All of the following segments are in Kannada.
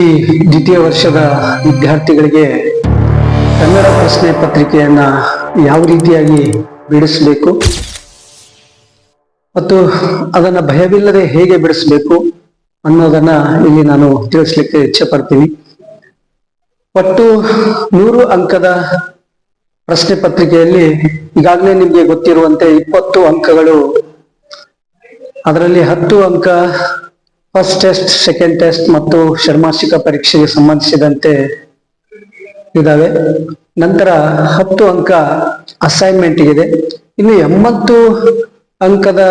ದ್ವಿತೀಯ ವರ್ಷದ ವಿದ್ಯಾರ್ಥಿಗಳಿಗೆ ಕನ್ನಡ ಪ್ರಶ್ನೆ ಪತ್ರಿಕೆಯನ್ನ ಯಾವ ರೀತಿಯಾಗಿ ಬಿಡಿಸಬೇಕು? ಮತ್ತು ಅದನ್ನ ಭಯವಿಲ್ಲದೆ ಹೇಗೆ ಬಿಡಿಸಬೇಕು ಅನ್ನೋದನ್ನ ಇಲ್ಲಿ ನಾನು ತಿಳಿಸ್ಲಿಕ್ಕೆ ಇಚ್ಛೆ ಪಡ್ತೀನಿ ಒಟ್ಟು ನೂರು ಅಂಕದ ಪ್ರಶ್ನೆ ಪತ್ರಿಕೆಯಲ್ಲಿ ಈಗಾಗಲೇ ನಿಮಗೆ ಗೊತ್ತಿರುವಂತೆ ಇಪ್ಪತ್ತು ಅಂಕಗಳು. ಅದರಲ್ಲಿ ಹತ್ತು ಅಂಕ ಫಸ್ಟ್ ಟೆಸ್ಟ್ ಸೆಕೆಂಡ್ ಟೆಸ್ಟ್ ಮತ್ತು ಷರ್ಮಾಸಿಕ ಪರೀಕ್ಷೆಗೆ ಸಂಬಂಧಿಸಿದಂತೆ ಇದಾವೆ. ನಂತರ ಹತ್ತು ಅಂಕ ಅಸೈನ್ಮೆಂಟ್ ಇದೆ ಇನ್ನು ಎಂಬತ್ತು ಅಂಕದ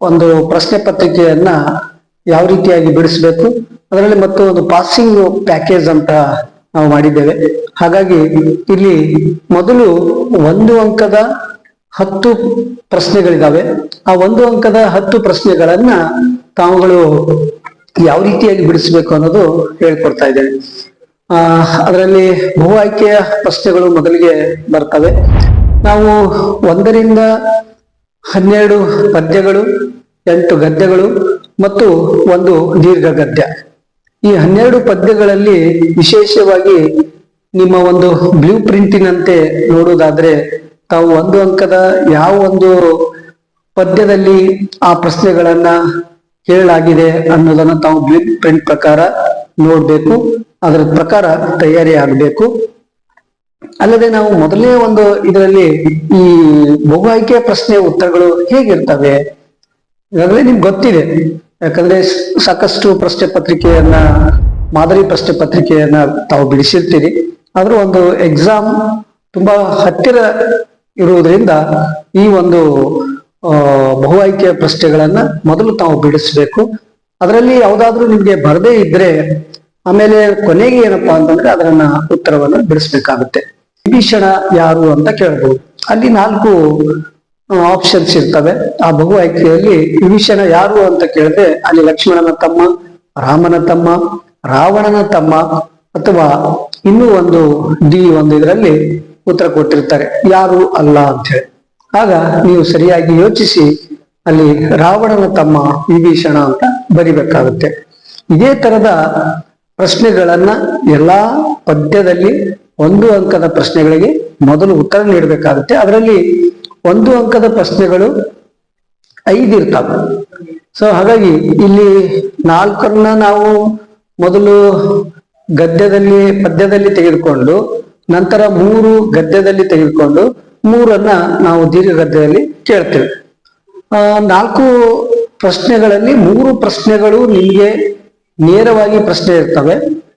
ಒಂದು ಪ್ರಶ್ನೆ ಪತ್ರಿಕೆಯನ್ನ ಯಾವ ರೀತಿಯಾಗಿ ಬಿಡಿಸಬೇಕು, ಅದರಲ್ಲಿ ಮತ್ತು ಒಂದು ಪಾಸಿಂಗ್ ಪ್ಯಾಕೇಜ್ ಅಂತ ನಾವು ಮಾಡಿದ್ದೇವೆ. ಹಾಗಾಗಿ ಇಲ್ಲಿ ಮೊದಲು ಒಂದು ಅಂಕದ ಹತ್ತು ಪ್ರಶ್ನೆಗಳಿದಾವೆ. ಆ ಒಂದು ಅಂಕದ ಹತ್ತು ಪ್ರಶ್ನೆಗಳನ್ನ ತಾವುಗಳು ಯಾವ ರೀತಿಯಾಗಿ ಬಿಡಿಸಬೇಕು ಅನ್ನೋದು ಹೇಳ್ಕೊಡ್ತಾ ಇದ್ದೇನೆ. ಆ, ಅದರಲ್ಲಿ ಬಹು ಆಯ್ಕೆಯ ಪ್ರಶ್ನೆಗಳು ಮೊದಲಿಗೆ ಬರ್ತವೆ. ನಾವು ಒಂದರಿಂದ ಹನ್ನೆರಡು ಪದ್ಯಗಳು, ಎಂಟು ಗದ್ಯಗಳು ಮತ್ತು ಒಂದು ದೀರ್ಘ ಗದ್ಯ ಈ ಹನ್ನೆರಡು ಪದ್ಯಗಳಲ್ಲಿ ವಿಶೇಷವಾಗಿ ನಿಮ್ಮ ಒಂದು ಬ್ಲೂ ಪ್ರಿಂಟಿನಂತೆ ನೋಡುವುದಾದ್ರೆ ತಾವು ಒಂದು ಅಂಕದ ಯಾವ ಒಂದು ಪದ್ಯದಲ್ಲಿ ಆ ಪ್ರಶ್ನೆಗಳನ್ನ ಕೇಳಲಾಗಿದೆ ಅನ್ನೋದನ್ನ ತಾವು ಬ್ಲೂ ಪ್ರಿಂಟ್ ಪ್ರಕಾರ ನೋಡ್ಬೇಕು. ಅದರ ಪ್ರಕಾರ ತಯಾರಿ ಆಗಬೇಕು. ಅಲ್ಲದೆ ನಾವು ಮೊದಲನೇ ಒಂದು ಇದರಲ್ಲಿ ಈ ಬಹು ಆಯ್ಕೆ ಪ್ರಶ್ನೆ ಉತ್ತರಗಳು ಹೇಗಿರ್ತವೆ? ಈಗಾಗಲೇ ನಿಮ್ಗೆ ಗೊತ್ತಿದೆ. ಯಾಕಂದ್ರೆ ಸಾಕಷ್ಟು ಪ್ರಶ್ನೆ ಪತ್ರಿಕೆಯನ್ನ, ಮಾದರಿ ಪ್ರಶ್ನೆ ಪತ್ರಿಕೆಯನ್ನ ತಾವು ಬಿಡಿಸಿರ್ತೀರಿ. ಆದ್ರೂ ಒಂದು ಎಕ್ಸಾಮ್ ತುಂಬಾ ಹತ್ತಿರ ಇರುವುದರಿಂದ ಈ ಒಂದು ಬಹು ಆಯ್ಕೆ ಪ್ರಶ್ನೆಗಳನ್ನ ಮೊದಲು ತಾವು ಬಿಡಿಸ್ಬೇಕು. ಅದರಲ್ಲಿ ಯಾವುದಾದ್ರೂ ನಿಮ್ಗೆ ಬರದೇ ಇದ್ರೆ ಆಮೇಲೆ ಕೊನೆಗೆ ಏನಪ್ಪಾ ಅಂತಂದ್ರೆ ಅದರನ್ನ ಉತ್ತರವನ್ನ ಬಿಡಿಸ್ಬೇಕಾಗುತ್ತೆ. ವಿಭೀಷಣ ಯಾರು ಅಂತ ಕೇಳಬಹುದು ಅಲ್ಲಿ ನಾಲ್ಕು ಆಪ್ಷನ್ಸ್ ಇರ್ತವೆ. ಆ ಬಹು ಆಯ್ಕೆಯಲ್ಲಿ ವಿಭೀಷಣ ಯಾರು ಅಂತ ಕೇಳಿದ್ರೆ ಅಲ್ಲಿ ಲಕ್ಷ್ಮಣನ ತಮ್ಮ, ರಾಮನ ತಮ್ಮ, ರಾವಣನ ತಮ್ಮ ಅಥವಾ ಇನ್ನೂ ಒಂದು ಡಿ ಒಂದು ಇದರಲ್ಲಿ ಉತ್ತರ ಕೊಟ್ಟಿರ್ತಾರೆ. ಯಾರು ಅಲ್ಲ ಅಂತ ಹೇಳಿ. ಆಗ ನೀವು ಸರಿಯಾಗಿ ಯೋಚಿಸಿ, ಅಲ್ಲಿ ರಾವಣನ ತಮ್ಮ ವಿಭೀಷಣ ಅಂತ ಬರಿಬೇಕಾಗುತ್ತೆ. ಇದೇ ತರದ ಪ್ರಶ್ನೆಗಳನ್ನ ಎಲ್ಲಾ ಪದ್ಯದಲ್ಲಿ ಒಂದು ಅಂಕದ ಪ್ರಶ್ನೆಗಳಿಗೆ ಮೊದಲು ಉತ್ತರ ನೀಡಬೇಕಾಗುತ್ತೆ. ಅದರಲ್ಲಿ ಒಂದು ಅಂಕದ ಪ್ರಶ್ನೆಗಳು ಐದು ಸೊ ಹಾಗಾಗಿ ಇಲ್ಲಿ ನಾಲ್ಕರನ್ನ ನಾವು ಮೊದಲು ಗದ್ಯದಲ್ಲಿ, ಪದ್ಯದಲ್ಲಿ ತೆಗೆದುಕೊಂಡು, ನಂತರ ಮೂರು ಗದ್ಯದಲ್ಲಿ ತೆಗೆದುಕೊಂಡು ಮೂರನ್ನ ನಾವು ದೀರ್ಘ ಗದ್ಯದಲ್ಲಿ ಕೇಳ್ತೇವೆ ನಾಲ್ಕು ಪ್ರಶ್ನೆಗಳಲ್ಲಿ ಮೂರು ಪ್ರಶ್ನೆಗಳು ನಿಮಗೆ ನೇರವಾಗಿ ಪ್ರಶ್ನೆ ಇರ್ತವೆ.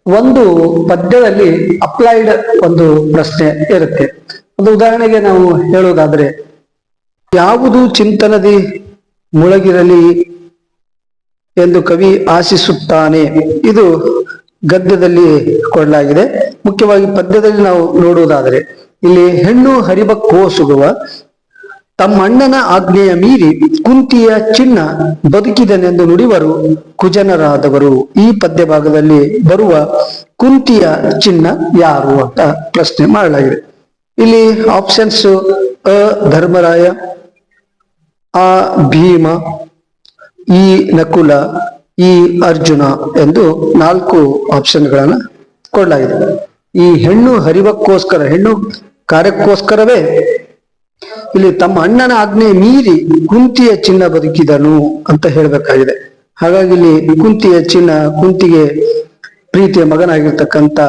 ಒಂದು ಪದ್ಯದಲ್ಲಿ ಅಪ್ಲೈಡ್ ಒಂದು ಪ್ರಶ್ನೆ ಇರುತ್ತೆ. ಒಂದು ಉದಾಹರಣೆಗೆ ನಾವು ಹೇಳೋದಾದ್ರೆ, ಯಾವುದು ಚಿಂತನದಿ ಮುಳಗಿರಲಿ ಎಂದು ಕವಿ ಆಶಿಸುತ್ತಾನೆ? ಇದು ಗದ್ಯದಲ್ಲಿ ಕೊಡಲಾಗಿದೆ ಮುಖ್ಯವಾಗಿ ಪದ್ಯದಲ್ಲಿ ನಾವು ನೋಡುವುದಾದರೆ ಇಲ್ಲಿ ಹೆಣ್ಣು ಹರಿಬ ಕೋಸುಗುವ ತಮ್ಮಣ್ಣನ ಆಜ್ಞೆಯ ಮೀರಿ ಕುಂತಿಯ ಚಿನ್ನ ಬದುಕಿದನೆಂದು ನುಡಿವರು ಕುಜನರಾದವರು. ಈ ಪದ್ಯ ಭಾಗದಲ್ಲಿ ಬರುವ ಕುಂತಿಯ ಚಿನ್ನ ಯಾರು ಅಂತ ಪ್ರಶ್ನೆ ಮಾಡಲಾಗಿದೆ. ಇಲ್ಲಿ ಆಪ್ಷನ್ಸ್ ಅ, ಧರ್ಮರಾಯ, ಆ, ಭೀಮ, ಈ, ನಕುಲ, ಈ, ಅರ್ಜುನ ಎಂದು ನಾಲ್ಕು ಆಪ್ಷನ್ಗಳನ್ನ ಕೊಡಲಾಗಿದೆ. ಈ ಹೆಣ್ಣು ಹರಿವಕ್ಕೋಸ್ಕರ ಹೆಣ್ಣು ಕಾರ್ಯಕ್ಕೋಸ್ಕರವೇ ಇಲ್ಲಿ ತಮ್ಮ ಅಣ್ಣನ ಆಜ್ಞೆ ಮೀರಿ ಕುಂತಿಯ ಚಿನ್ನ ಬದುಕಿದನು ಅಂತ ಹೇಳ್ಬೇಕಾಗಿದೆ. ಹಾಗಾಗಿ ಇಲ್ಲಿ ಕುಂತಿಯ ಚಿನ್ನ ಕುಂತಿಗೆ ಪ್ರೀತಿಯ ಮಗನಾಗಿರ್ತಕ್ಕಂಥ,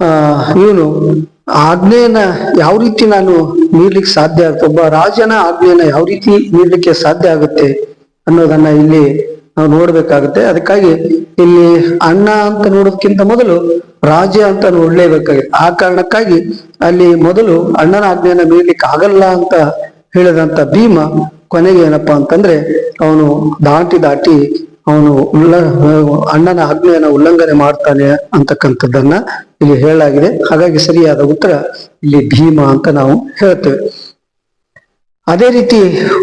ಆ, ಇವನು ಆಜ್ಞೆಯನ್ನ ಯಾವ ರೀತಿ ನಾನು ನೀಡ್ಲಿಕ್ಕೆ ಸಾಧ್ಯ ಆಗುತ್ತೆ ಒಬ್ಬ ರಾಜನ ಆಜ್ಞೆಯನ್ನ ಯಾವ ರೀತಿ ನೀಡ್ಲಿಕ್ಕೆ ಸಾಧ್ಯ ಆಗುತ್ತೆ ಅನ್ನೋದನ್ನ ಇಲ್ಲಿ ನಾವು ನೋಡ್ಬೇಕಾಗುತ್ತೆ. ಅದಕ್ಕಾಗಿ ಇಲ್ಲಿ ಅಣ್ಣ ಅಂತ ನೋಡೋದಕ್ಕಿಂತ ಮೊದಲು ರಾಜ ಅಂತ ನೋಡಲೇಬೇಕಾಗಿದೆ. ಆ ಕಾರಣಕ್ಕಾಗಿ ಅಲ್ಲಿ ಮೊದಲು ಅಣ್ಣನ ಆಜ್ಞೆಯನ್ನ ಮೀರ್ಲಿಕ್ಕೆ ಆಗಲ್ಲ ಅಂತ ಹೇಳಿದಂತ ಭೀಮ ಕೊನೆಗೆ ಏನಪ್ಪಾ ಅಂತಂದ್ರೆ ಅವನು ದಾಟಿ ದಾಟಿ ಅವನು ಉಲ್ಲ, ಅಣ್ಣನ ಆಜ್ಞೆಯನ್ನ ಉಲ್ಲಂಘನೆ ಮಾಡ್ತಾನೆ ಅಂತಕ್ಕಂಥದ್ದನ್ನ ಇಲ್ಲಿ ಹೇಳಲಾಗಿದೆ. ಹಾಗಾಗಿ ಸರಿಯಾದ ಉತ್ತರ ಇಲ್ಲಿ ಭೀಮ ಅಂತ ನಾವು ಹೇಳ್ತೇವೆ. ಅದೇ ರೀತಿ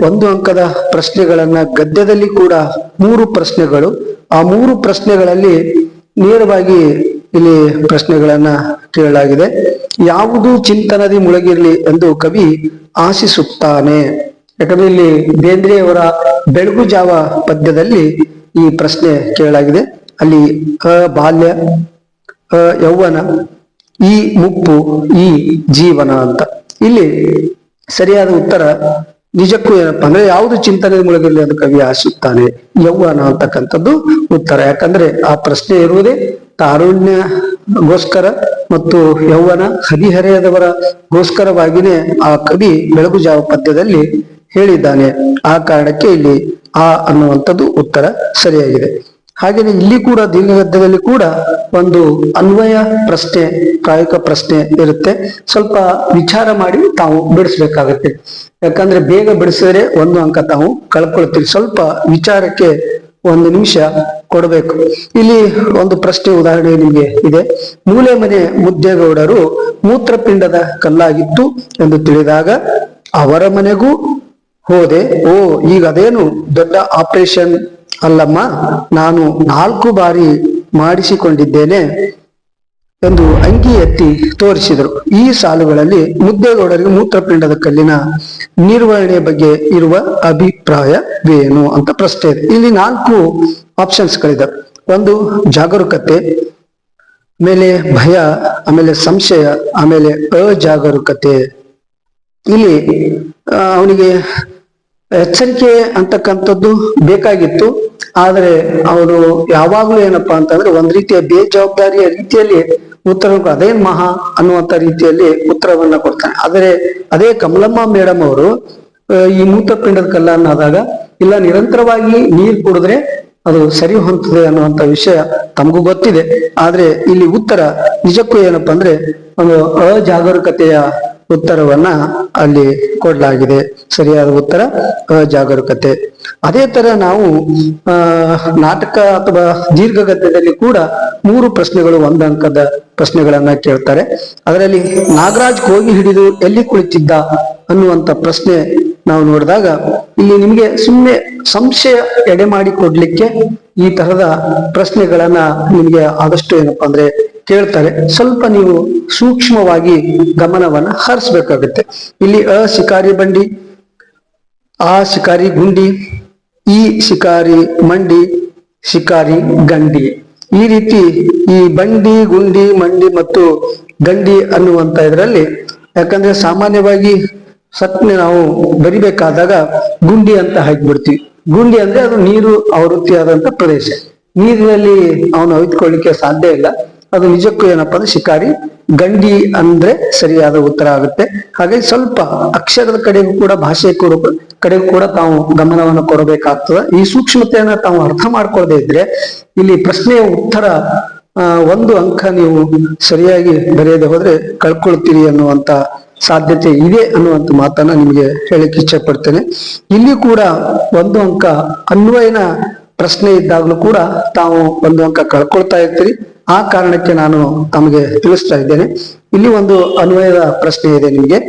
ಒಂದು ಅಂಕದ ಪ್ರಶ್ನೆಗಳನ್ನ ಗದ್ಯದಲ್ಲಿ ಕೂಡ ಮೂರು ಪ್ರಶ್ನೆಗಳು. ಆ ಮೂರು ಪ್ರಶ್ನೆಗಳಲ್ಲಿ ನೇರವಾಗಿ ಇಲ್ಲಿ ಪ್ರಶ್ನೆಗಳನ್ನ ಕೇಳಲಾಗಿದೆ. ಯಾವುದು ಚಿಂತನದಿ ಮುಳುಗಿರ್ಲಿ ಎಂದು ಕವಿ ಆಶಿಸುತ್ತಾನೆ. ಯಾಕಂದ್ರೆ ಇಲ್ಲಿ ಬೇಂದ್ರೆಯವರ ಬೆಳಗು ಜಾವ ಪದ್ಯದಲ್ಲಿ ಈ ಪ್ರಶ್ನೆ ಕೇಳಲಾಗಿದೆ. ಅಲ್ಲಿ ಅ, ಬಾಲ್ಯ, ಅ, ಯೌವನ, ಈ ಮುಪ್ಪು, ಈ ಜೀವನ ಅಂತ. ಇಲ್ಲಿ ಸರಿಯಾದ ಉತ್ತರ ನಿಜಕ್ಕೂ ಏನಪ್ಪಾ ಅಂದ್ರೆ ಯಾವುದು ಚಿಂತನೆ ಮೂಲದಲ್ಲಿ ಅದು ಕವಿ ಆಶಿಸುತ್ತಾನೆ ಯೌವನ ಅಂತಕ್ಕಂಥದ್ದು ಉತ್ತರ. ಯಾಕಂದ್ರೆ ಆ ಪ್ರಶ್ನೆ ಇರುವುದೇ ತಾರುಣ್ಯಗೋಸ್ಕರ ಮತ್ತು ಯೌವನ ಹದಿಹರೆಯದವರ ಗೋಸ್ಕರವಾಗಿನೇ ಆ ಕವಿ ಬೆಳಗು ಜಾವ ಪದ್ಯದಲ್ಲಿ ಹೇಳಿದ್ದಾನೆ. ಆ ಕಾರಣಕ್ಕೆ ಇಲ್ಲಿ ಆ ಅನ್ನುವಂಥದ್ದು ಉತ್ತರ ಸರಿಯಾಗಿದೆ. ಹಾಗೇನೆ ಇಲ್ಲಿ ಕೂಡ ದೀರ್ಘಗದ್ಯದಲ್ಲಿ ಕೂಡ ಒಂದು ಅನ್ವಯ ಪ್ರಶ್ನೆ, ಪ್ರಾಯೋಗಿಕ ಪ್ರಶ್ನೆ ಇರುತ್ತೆ. ಸ್ವಲ್ಪ ವಿಚಾರ ಮಾಡಿ ತಾವು ಬಿಡಿಸ್ಬೇಕಾಗತ್ತೆ. ಯಾಕಂದ್ರೆ ಬೇಗ ಬಿಡಿಸಿದ್ರೆ ಒಂದು ಅಂಕ ತಾವು ಕಳ್ಕೊಳ್ತೀವಿ ಸ್ವಲ್ಪ ವಿಚಾರಕ್ಕೆ ಒಂದು ನಿಮಿಷ ಕೊಡಬೇಕು. ಇಲ್ಲಿ ಒಂದು ಪ್ರಶ್ನೆ ಉದಾಹರಣೆ ನಿಮಗೆ ಇದೆ. ಮೂಲೆ ಮನೆ ಮುದ್ದೇಗೌಡರು ಮೂತ್ರಪಿಂಡದ ಕಲ್ಲಾಗಿತ್ತು ಎಂದು ತಿಳಿದಾಗ, ಅವರ ಮನೆಗೂ ಹೋದೆ. ಓ, ಈಗ ಅದೇನು ದೊಡ್ಡ ಆಪರೇಷನ್ ಅಲ್ಲಮ್ಮ, ನಾನು ನಾಲ್ಕು ಬಾರಿ ಮಾಡಿಸಿಕೊಂಡಿದ್ದೇನೆ ಎಂದು ಅಂಗಿ ಎತ್ತಿ ತೋರಿಸಿದರು. ಈ ಸಾಲುಗಳಲ್ಲಿ ಮುದ್ದೇಗೌಡರಿಗೆ ಮೂತ್ರಪಿಂಡದ ಕಲ್ಲಿನ ನಿರ್ವಹಣೆ ಬಗ್ಗೆ ಇರುವ ಅಭಿಪ್ರಾಯವೇನು ಅಂತ ಪ್ರಶ್ನೆ ಇದೆ. ಇಲ್ಲಿ ನಾಲ್ಕು ಆಪ್ಷನ್ಸ್ ಗಳಿದೆ. ಒಂದು, ಜಾಗರೂಕತೆ ಆಮೇಲೆ ಭಯ, ಆಮೇಲೆ ಸಂಶಯ, ಆಮೇಲೆ ಅಜಾಗರೂಕತೆ. ಇಲ್ಲಿ ಅವನಿಗೆ ಎಚ್ಚರಿಕೆ ಅಂತಕ್ಕಂಥದ್ದು ಬೇಕಾಗಿತ್ತು. ಆದರೆ ಅವರು ಯಾವಾಗ್ಲೂ ಏನಪ್ಪಾ ಅಂತಂದ್ರೆ ಒಂದ್ ರೀತಿಯ ಬೇಜವಾಬ್ದಾರಿಯ ರೀತಿಯಲ್ಲಿ ಉತ್ತರ ಅದೇನ್ ಮಹಾ ಅನ್ನುವಂತ ರೀತಿಯಲ್ಲಿ ಉತ್ತರವನ್ನ ಕೊಡ್ತಾನೆ. ಆದರೆ ಅದೇ ಕಮಲಮ್ಮ ಮೇಡಮ್ ಅವರು ಈ ಮೂತ್ರಪಿಂಡದ ಕಲ್ಲನ್ನಾದಾಗ ಇಲ್ಲ, ನಿರಂತರವಾಗಿ ನೀರ್ ಕುಡಿದ್ರೆ ಅದು ಸರಿ ಹೊಂತದೆ ಅನ್ನುವಂತ ವಿಷಯ ತಮಗೂ ಗೊತ್ತಿದೆ. ಆದ್ರೆ ಇಲ್ಲಿ ಉತ್ತರ ನಿಜಕ್ಕೂ ಏನಪ್ಪಾ ಅಂದ್ರೆ ಒಂದು ಅಜಾಗರೂಕತೆಯ ಉತ್ತರವನ್ನ ಅಲ್ಲಿ ಕೊಡಲಾಗಿದೆ. ಸರಿಯಾದ ಉತ್ತರ ಜಾಗರೂಕತೆ ಅದೇ ತರ ನಾವು ನಾಟಕ ಅಥವಾ ದೀರ್ಘಗದ್ಯದಲ್ಲಿ ಕೂಡ ಮೂರು ಪ್ರಶ್ನೆಗಳು ಒಂದಂಕದ ಪ್ರಶ್ನೆಗಳನ್ನ ಕೇಳ್ತಾರೆ. ಅದರಲ್ಲಿ ನಾಗರಾಜ್ ಕೋಗಿ ಹಿಡಿದು ಎಲ್ಲಿ ಕುಳಿತಿದ್ದ ಅನ್ನುವಂತ ಪ್ರಶ್ನೆ ನಾವು ನೋಡಿದಾಗ ಇಲ್ಲಿ ನಿಮಗೆ ಸುಮ್ಮನೆ ಸಂಶಯ ಎಡೆ ಮಾಡಿ ಕೊಡ್ಲಿಕ್ಕೆ ಈ ತರದ ಪ್ರಶ್ನೆಗಳನ್ನ ನಿಮಗೆ ಆದಷ್ಟು ಏನಪ್ಪಾ ಅಂದ್ರೆ ಕೇಳ್ತಾರೆ. ಸ್ವಲ್ಪ ನೀವು ಸೂಕ್ಷ್ಮವಾಗಿ ಗಮನವನ್ನ ಹರಿಸ್ಬೇಕಾಗುತ್ತೆ. ಇಲ್ಲಿ ಅ ಶಿಕಾರಿ ಬಂಡಿ, ಆ ಶಿಕಾರಿ ಗುಂಡಿ, ಈ ಶಿಕಾರಿ ಮಂಡಿ, ಶಿಕಾರಿ ಗಂಡಿ. ಈ ರೀತಿ ಈ ಬಂಡಿ, ಗುಂಡಿ, ಮಂಡಿ ಮತ್ತು ಗಂಡಿ ಅನ್ನುವಂತ ಇದರಲ್ಲಿ ಯಾಕಂದ್ರೆ ಸಾಮಾನ್ಯವಾಗಿ ಸತ್ನೆ ನಾವು ಬರಿಬೇಕಾದಾಗ ಗುಂಡಿ ಅಂತ ಹಾಕಿಬಿಡ್ತೀವಿ. ಗುಂಡಿ ಅಂದ್ರೆ ಅದು ನೀರು ಆವೃತ್ತಿಯಾದಂತ ಪ್ರದೇಶ. ನೀರಿನಲ್ಲಿ ಅವನು ಅವಿತ್ಕೊಳ್ಳಿಕ್ಕೆ ಸಾಧ್ಯ ಇಲ್ಲ. ಅದು ನಿಜಕ್ಕೂ ಏನಪ್ಪಾ ಅಂದ್ರೆ ಶಿಕಾರಿ? ಗಂಡಿ ಅಂದ್ರೆ ಸರಿಯಾದ ಉತ್ತರ ಆಗುತ್ತೆ. ಹಾಗೆ ಸ್ವಲ್ಪ ಅಕ್ಷರದ ಕಡೆಗೂ ಕೂಡ, ಭಾಷೆ ಕೊಡ, ಕಡೆಗೂ ಕೂಡ ತಾವು ಗಮನವನ್ನು ಕೊಡಬೇಕಾಗ್ತದೆ. ಈ ಸೂಕ್ಷ್ಮತೆಯನ್ನ ತಾವು ಅರ್ಥ ಮಾಡ್ಕೊಳ್ಳದೆ ಇದ್ರೆ ಇಲ್ಲಿ ಪ್ರಶ್ನೆಯ ಉತ್ತರ ಒಂದು ಅಂಕ ನೀವು ಸರಿಯಾಗಿ ಬರೆಯದೆ ಹೋದ್ರೆ ಕಳ್ಕೊಳ್ತೀರಿ ಅನ್ನುವಂತ ಸಾಧ್ಯತೆ ಇದೆ ಅನ್ನುವಂತ ಮಾತನ್ನ ನಿಮಗೆ ಹೇಳಕ್ಕೆ ಇಚ್ಛೆ ಪಡ್ತೇನೆ ಇಲ್ಲಿ ಕೂಡ ಒಂದು ಅಂಕ ಅನ್ವಯನ ಪ್ರಶ್ನೆ ಇದ್ದಾಗಲೂ ಕೂಡ ತಾವು ಒಂದು ಅಂಕ ಕಳ್ಕೊಳ್ತಾ ಇರ್ತೀರಿ. ಆ ಕಾರಣಕ್ಕೆ ನಾನು ತಮಗೆ ತಿಳಿಸ್ತಾ ಇದ್ದೇನೆ. ಇಲ್ಲಿ ಒಂದು ಅನ್ವಯದ ಪ್ರಶ್ನೆ ಇದೆ ನಿಮಗೆ.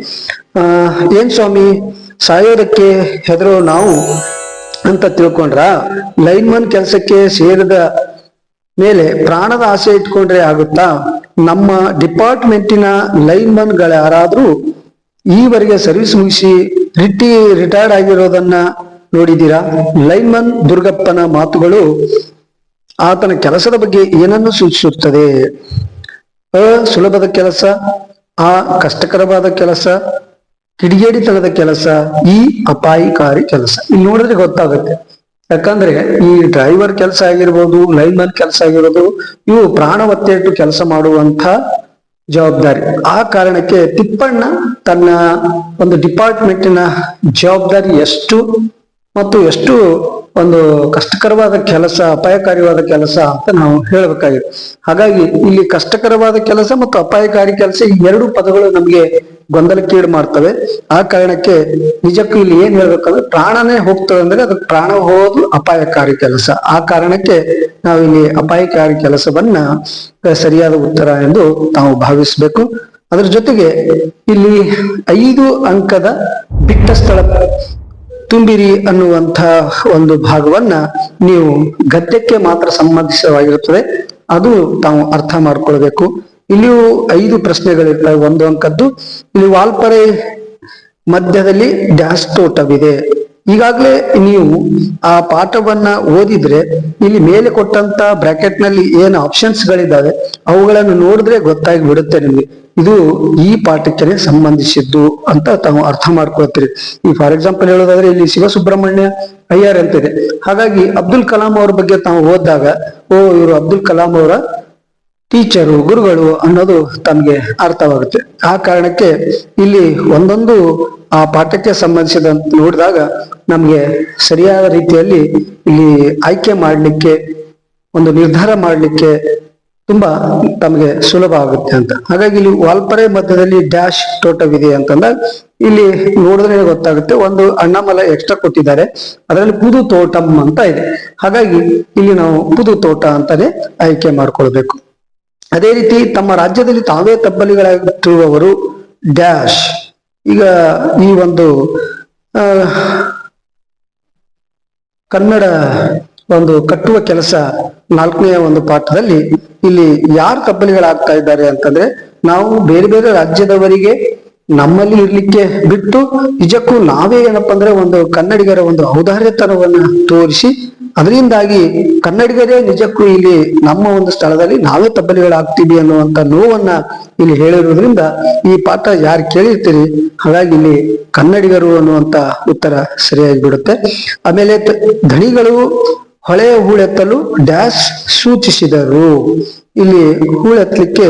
ಏನ್ ಸ್ವಾಮಿ, ಸಾಯೋದಕ್ಕೆ ಹೆದರೋ ನಾವು ಅಂತ ತಿಳ್ಕೊಂಡ್ರ ಲೈನ್ಮನ್ ಕೆಲಸಕ್ಕೆ ಸೇರಿದ ಮೇಲೆ ಪ್ರಾಣದ ಆಸೆ ಇಟ್ಕೊಂಡ್ರೆ ಆಗುತ್ತಾ? ನಮ್ಮ ಡಿಪಾರ್ಟ್ಮೆಂಟಿನ ಲೈನ್ಮನ್ಗಳ ಯಾರಾದ್ರೂ ಈವರೆಗೆ ಸರ್ವಿಸ್ ಮುಗಿಸಿ ರಿಟಿ ರಿಟೈರ್ಡ್ ಆಗಿರೋದನ್ನ ನೋಡಿದ್ದೀರಾ? ಲೈಮನ್ ದುರ್ಗಪ್ಪನ ಮಾತುಗಳು ಆತನ ಕೆಲಸದ ಬಗ್ಗೆ ಏನನ್ನು ಸೂಚಿಸುತ್ತದೆ? ಅ, ಸುಲಭದ ಕೆಲಸ, ಆ, ಕಷ್ಟಕರವಾದ ಕೆಲಸ, ಕಿಡಿಗೇಡಿತನದ ಕೆಲಸ, ಈ, ಅಪಾಯಕಾರಿ ಕೆಲಸ. ಇಲ್ಲಿ ನೋಡಿದ್ರೆ ಗೊತ್ತಾಗುತ್ತೆ. ಯಾಕಂದ್ರೆ ಈ ಡ್ರೈವರ್ ಕೆಲಸ ಆಗಿರ್ಬೋದು ಲೈನ್ಮನ್ ಕೆಲಸ ಆಗಿರ್ಬೋದು ಇವು ಪ್ರಾಣ ಒತ್ತೆ ಇಟ್ಟು ಕೆಲಸ ಮಾಡುವಂತ ಜವಾಬ್ದಾರಿ. ಆ ಕಾರಣಕ್ಕೆ ತಿಪ್ಪಣ್ಣ ತನ್ನ ಒಂದು ಡಿಪಾರ್ಟ್ಮೆಂಟಿನ ಜವಾಬ್ದಾರಿ ಎಷ್ಟು? ಮತ್ತು ಎಷ್ಟು ಒಂದು ಕಷ್ಟಕರವಾದ ಕೆಲಸ ಅಪಾಯಕಾರಿಯಾದ ಕೆಲಸ ಅಂತ ನಾವು ಹೇಳಬೇಕಾಗಿದೆ. ಹಾಗಾಗಿ ಇಲ್ಲಿ ಕಷ್ಟಕರವಾದ ಕೆಲಸ ಮತ್ತು ಅಪಾಯಕಾರಿ ಕೆಲಸ ಈ ಎರಡು ಪದಗಳು ನಮಗೆ ಗೊಂದಲಕ್ಕೀಡು ಮಾಡ್ತವೆ. ಆ ಕಾರಣಕ್ಕೆ ನಿಜಕ್ಕೂ ಇಲ್ಲಿ ಏನ್ ಹೇಳ್ಬೇಕಂದ್ರೆ ಪ್ರಾಣನೇ ಹೋಗ್ತದೆ ಅಂದ್ರೆ ಅದಕ್ಕೆ ಪ್ರಾಣ ಹೋಗೋದು ಅಪಾಯಕಾರಿ ಕೆಲಸ. ಆ ಕಾರಣಕ್ಕೆ ನಾವು ಇಲ್ಲಿ ಅಪಾಯಕಾರಿ ಕೆಲಸವನ್ನ ಸರಿಯಾದ ಉತ್ತರ ಎಂದು ನಾವು ಭಾವಿಸಬೇಕು. ಅದ್ರ ಜೊತೆಗೆ ಇಲ್ಲಿ ಐದು ಅಂಕದ ಬಿಟ್ಟ ಸ್ಥಳ ತುಂಬಿರಿ ಅನ್ನುವಂತಹ ಒಂದು ಭಾಗವನ್ನ ನೀವು ಗದ್ಯಕ್ಕೆ ಮಾತ್ರ ಸಂಬಂಧಿಸವಾಗಿರುತ್ತದೆ ಅದು ತಾವು ಅರ್ಥ ಮಾಡ್ಕೊಳ್ಬೇಕು. ಇಲ್ಲಿಯೂ ಐದು ಪ್ರಶ್ನೆಗಳಿರ್ತವೆ ಒಂದು ಅಂಕದ್ದು. ಇಲ್ಲಿ ವಾಲ್ಪರೆ ಮಧ್ಯದಲ್ಲಿ ಡ್ಯಾಶ್ ತೋಟವಿದೆ. ಈಗಾಗಲೇ ನೀವು ಆ ಪಾಠವನ್ನ ಓದಿದ್ರೆ ಇಲ್ಲಿ ಮೇಲೆ ಕೊಟ್ಟಂತ ಬ್ರಾಕೆಟ್ನಲ್ಲಿ ಏನು ಆಪ್ಷನ್ಸ್ ಗಳಿದ್ದಾವೆ, ಅವುಗಳನ್ನು ನೋಡಿದ್ರೆ ಗೊತ್ತಾಗಿ ಬಿಡುತ್ತೆ ನಿಮ್ಗೆ. ಇದು ಈ ಪಾಠಕ್ಕೆ ಸಂಬಂಧಿಸಿದ್ದು ಅಂತ ತಾವು ಅರ್ಥ ಮಾಡ್ಕೊಳ್ತೀರಿ. ಈ ಫಾರ್ ಎಕ್ಸಾಂಪಲ್ ಹೇಳೋದಾದ್ರೆ ಇಲ್ಲಿ ಶಿವಸುಬ್ರಹ್ಮಣ್ಯ ಅಯ್ಯರ್ ಅಂತಿದೆ. ಹಾಗಾಗಿ ಅಬ್ದುಲ್ ಕಲಾಂ ಅವ್ರ ಬಗ್ಗೆ ತಾವು ಓದಿದಾಗ, ಓ, ಇವರು ಅಬ್ದುಲ್ ಕಲಾಂ ಅವರ ಟೀಚರು, ಗುರುಗಳು ಅನ್ನೋದು ತಮಗೆ ಅರ್ಥವಾಗುತ್ತೆ. ಆ ಕಾರಣಕ್ಕೆ ಇಲ್ಲಿ ಒಂದೊಂದು, ಆ ಪಾಠಕ್ಕೆ ಸಂಬಂಧಿಸಿದಂತ ನೋಡಿದಾಗ ನಮಗೆ ಸರಿಯಾದ ರೀತಿಯಲ್ಲಿ ಇಲ್ಲಿ ಆಯ್ಕೆ ಮಾಡಲಿಕ್ಕೆ, ಒಂದು ನಿರ್ಧಾರ ಮಾಡಲಿಕ್ಕೆ ತುಂಬಾ ತಮಗೆ ಸುಲಭ ಆಗುತ್ತೆ ಅಂತ. ಹಾಗಾಗಿ ಇಲ್ಲಿ ವಾಲ್ಪರೆ ಮಧ್ಯದಲ್ಲಿ ಡ್ಯಾಶ್ ತೋಟವಿದೆ ಅಂತಂದಾಗ ಇಲ್ಲಿ ನೋಡಿದ್ರೆ ಗೊತ್ತಾಗುತ್ತೆ, ಒಂದು ಅಣ್ಣಾಮಲ ಎಕ್ಸ್ಟ್ರಾ ಕೊಟ್ಟಿದ್ದಾರೆ. ಅದರಲ್ಲಿ ಪುದು ತೋಟಂ ಅಂತ ಇದೆ. ಹಾಗಾಗಿ ಇಲ್ಲಿ ನಾವು ಪುದು ತೋಟ ಅಂತಾನೆ ಆಯ್ಕೆ ಮಾಡ್ಕೊಳ್ಬೇಕು. ಅದೇ ರೀತಿ ತಮ್ಮ ರಾಜ್ಯದಲ್ಲಿ ತಾವೇ ತಬ್ಬಲಿಗಳಾಗಿರುವವರು ಡ್ಯಾಶ್. ಈಗ ಈ ಒಂದು ಕನ್ನಡ ಒಂದು ಕಟ್ಟುವ ಕೆಲಸ ನಾಲ್ಕನೆಯ ಒಂದು ಪಾಠದಲ್ಲಿ ಇಲ್ಲಿ ಯಾರು ತಬ್ಬಲಿಗಳಾಗ್ತಾ ಇದ್ದಾರೆ ಅಂತಂದ್ರೆ ನಾವು ಬೇರೆ ಬೇರೆ ರಾಜ್ಯದವರಿಗೆ ನಮ್ಮಲ್ಲಿ ಇರ್ಲಿಕ್ಕೆ ಬಿಟ್ಟು ನಿಜಕ್ಕೂ ನಾವೇ ಏನಪ್ಪಾ ಅಂದ್ರೆ ಒಂದು ಕನ್ನಡಿಗರ ಒಂದು ಔದಾರ್ಯತನವನ್ನ ತೋರಿಸಿ ಅದರಿಂದಾಗಿ ಕನ್ನಡಿಗರೇ ನಿಜಕ್ಕೂ ಇಲ್ಲಿ ನಮ್ಮ ಒಂದು ಸ್ಥಳದಲ್ಲಿ ನಾವೇ ತಬ್ಬಲಿಗಳಾಗ್ತೀವಿ ಅನ್ನುವಂತ ನೋವನ್ನ ಇಲ್ಲಿ ಹೇಳಿರುವುದರಿಂದ ಈ ಪಾಠ ಯಾರು ಕೇಳಿರ್ತೀರಿ? ಹಾಗಾಗಿ ಇಲ್ಲಿ ಕನ್ನಡಿಗರು ಅನ್ನುವಂತ ಉತ್ತರ ಸರಿಯಾಗಿ ಬಿಡುತ್ತೆ ಆಮೇಲೆ ಧಣಿಗಳು ಹೊಳೆಯ ಹೂಳೆತ್ತಲು ಡ್ಯಾಶ್ ಸೂಚಿಸಿದರು. ಇಲ್ಲಿ ಹೂಳೆತ್ತಲಿಕ್ಕೆ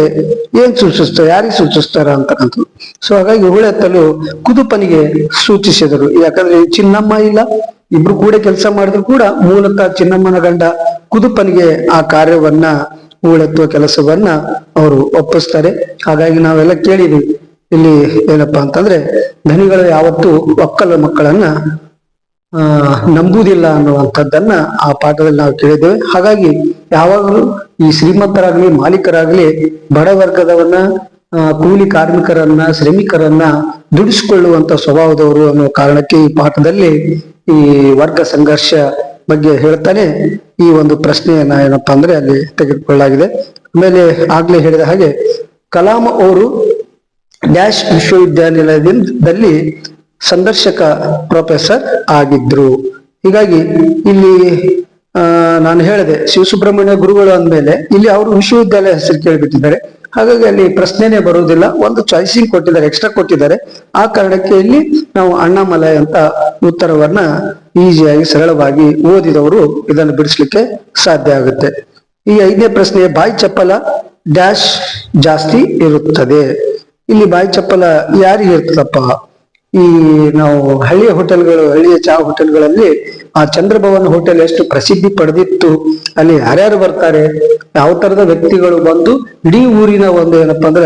ಏನ್ ಸೂಚಿಸ್ತಾರೆ? ಯಾರಿಗೆ ಸೂಚಿಸ್ತಾರ ಅಂತಕ್ಕಂಥದ್ದು. ಸೊ ಹಾಗಾಗಿ ಹೂಳೆತ್ತಲು ಕುದುಪನಿಗೆ ಸೂಚಿಸಿದರು. ಯಾಕಂದ್ರೆ ಚಿನ್ನಮ್ಮ ಇಲ್ಲ ಇಬ್ರು ಕೂಡ ಕೆಲಸ ಮಾಡಿದ್ರು ಕೂಡ ಮೂಲತಃ ಚಿನ್ನಮ್ಮನ ಗಂಡ ಕುದುಪನಿಗೆ ಆ ಕಾರ್ಯವನ್ನ ಹೂಳೆತ್ತುವ ಕೆಲಸವನ್ನ ಅವರು ಒಪ್ಪಿಸ್ತಾರೆ. ಹಾಗಾಗಿ ನಾವೆಲ್ಲ ಕೇಳಿದ್ವಿ, ಇಲ್ಲಿ ಏನಪ್ಪಾ ಅಂತಂದ್ರೆ ಧನಿಗಳು ಯಾವತ್ತು ಒಕ್ಕಲ ಮಕ್ಕಳನ್ನ, ಆ, ನಂಬುವುದಿಲ್ಲ ಅನ್ನುವಂಥದ್ದನ್ನ ಆ ಪಾಠದಲ್ಲಿ ನಾವು ಕೇಳಿದ್ದೇವೆ. ಹಾಗಾಗಿ ಯಾವಾಗಲೂ ಈ ಶ್ರೀಮಂತರಾಗ್ಲಿ, ಮಾಲೀಕರಾಗ್ಲಿ, ಬಡ ವರ್ಗದವನ್ನ ಕೂಲಿ ಕಾರ್ಮಿಕರನ್ನ, ಶ್ರಮಿಕರನ್ನ ದುಡಿಸಿಕೊಳ್ಳುವಂತ ಸ್ವಭಾವದವರು ಅನ್ನೋ ಕಾರಣಕ್ಕೆ ಈ ಪಾಠದಲ್ಲಿ ಈ ವರ್ಗ ಸಂಘರ್ಷ ಬಗ್ಗೆ ಹೇಳ್ತಾನೆ ಈ ಒಂದು ಪ್ರಶ್ನೆಯನ್ನ ಏನಪ್ಪಾ ಅಂದ್ರೆ ಅಲ್ಲಿ ತೆಗೆದುಕೊಳ್ಳಲಾಗಿದೆ. ಆಮೇಲೆ ಆಗ್ಲೇ ಹೇಳಿದ ಹಾಗೆ ಕಲಾಂ ಅವರು ಡ್ಯಾಶ್ ವಿಶ್ವವಿದ್ಯಾನಿಲಯದಲ್ಲಿ ಸಂದರ್ಶಕ ಪ್ರೊಫೆಸರ್ ಆಗಿದ್ರು. ಹೀಗಾಗಿ ಇಲ್ಲಿ ನಾನು ಹೇಳಿದೆ ಶಿವಸುಬ್ರಹ್ಮಣ್ಯ ಗುರುಗಳು ಅಂದಮೇಲೆ ಇಲ್ಲಿ ಅವರು ವಿಶ್ವವಿದ್ಯಾಲಯ ಹೆಸರು ಕೇಳಿಬಿಟ್ಟಿದ್ದಾರೆ. ಹಾಗಾಗಿ ಅಲ್ಲಿ ಪ್ರಶ್ನೆನೇ ಬರುವುದಿಲ್ಲ. ಒಂದು ಚಾಯ್ಸಿಂಗ್ ಕೊಟ್ಟಿದ್ದಾರೆ ಎಕ್ಸ್ಟ್ರಾ ಕೊಟ್ಟಿದ್ದಾರೆ. ಆ ಕಾರಣಕ್ಕೆ ಇಲ್ಲಿ ನಾವು ಅಣ್ಣಾಮಲೈ ಅಂತ ಉತ್ತರವನ್ನ ಈಸಿಯಾಗಿ, ಸರಳವಾಗಿ ಓದಿದವರು ಇದನ್ನು ಬಿಡಿಸ್ಲಿಕ್ಕೆ ಸಾಧ್ಯ ಆಗುತ್ತೆ. ಈ ಐದನೇ ಪ್ರಶ್ನೆ ಬಾಯಿ ಚಪ್ಪಲ ಡ್ಯಾಶ್ ಜಾಸ್ತಿ ಇರುತ್ತದೆ. ಇಲ್ಲಿ ಬಾಯಿ ಚಪ್ಪಲ ಯಾರಿಗೆ ಇರ್ತದಪ್ಪ? ಈ ನಾವು ಹಳ್ಳಿಯ ಹೋಟೆಲ್ಗಳು, ಹಳ್ಳಿಯ ಚಹಾ ಹೋಟೆಲ್ಗಳಲ್ಲಿ ಆ ಚಂದ್ರಭವನ್ ಹೋಟೆಲ್ ಎಷ್ಟು ಪ್ರಸಿದ್ಧಿ ಪಡೆದಿತ್ತು, ಅಲ್ಲಿ ಯಾರ್ಯಾರು ಬರ್ತಾರೆ, ಯಾವ ತರದ ವ್ಯಕ್ತಿಗಳು ಬಂದು ಇಡೀ ಊರಿನ ಒಂದು ಏನಪ್ಪಾ ಅಂದ್ರ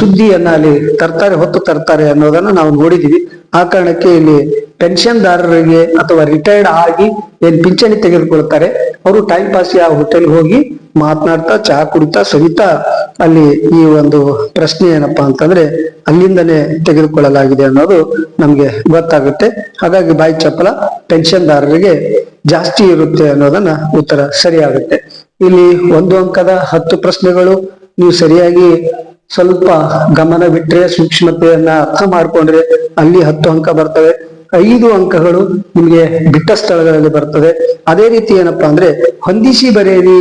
ಸುದ್ದಿಯನ್ನ ಅಲ್ಲಿ ತರ್ತಾರೆ, ಹೊತ್ತು ತರ್ತಾರೆ ಅನ್ನೋದನ್ನ ನಾವು ನೋಡಿದೀವಿ. ಆ ಕಾರಣಕ್ಕೆ ಇಲ್ಲಿ ಪೆನ್ಷನ್ದಾರರಿಗೆ ಅಥವಾ ರಿಟೈರ್ಡ್ ಆಗಿ ಏನ್ ಪಿಂಚಣಿ ತೆಗೆದುಕೊಳ್ತಾರೆ ಅವರು ಟೈಮ್ ಪಾಸ್ ಆ ಹೋಟೆಲ್ ಹೋಗಿ ಮಾತನಾಡ್ತಾ, ಚಹಾ ಕುಡಿತಾ ಸವಿತಾ ಅಲ್ಲಿ ಈ ಒಂದು ಪ್ರಶ್ನೆ ಏನಪ್ಪಾ ಅಂತಂದ್ರೆ ಅಲ್ಲಿಂದನೇ ತೆಗೆದುಕೊಳ್ಳಲಾಗಿದೆ ಅನ್ನೋದು ನಮ್ಗೆ ಗೊತ್ತಾಗುತ್ತೆ. ಹಾಗಾಗಿ ಬಾಯಿ ಚಪ್ಪಲ, ಪೆನ್ಷನ್ದಾರರಿಗೆ ಜಾಸ್ತಿ ಇರುತ್ತೆ ಅನ್ನೋದನ್ನ ಉತ್ತರ ಸರಿಯಾಗುತ್ತೆ. ಇಲ್ಲಿ ಒಂದು ಅಂಕದ ಹತ್ತು ಪ್ರಶ್ನೆಗಳು, ನೀವು ಸರಿಯಾಗಿ ಸ್ವಲ್ಪ ಗಮನ ಬಿಟ್ರೆ ಸೂಕ್ಷ್ಮತೆಯನ್ನ ಅರ್ಥ ಮಾಡ್ಕೊಂಡ್ರೆ ಅಲ್ಲಿ ಹತ್ತು ಅಂಕ ಬರ್ತವೆ. ಐದು ಅಂಕಗಳು ನಿಮ್ಗೆ ಬಿಟ್ಟ ಸ್ಥಳಗಳಲ್ಲಿ ಬರ್ತದೆ ಅದೇ ರೀತಿ ಏನಪ್ಪಾ ಅಂದ್ರೆ ಹೊಂದಿಸಿ ಬರೆಯಿರಿ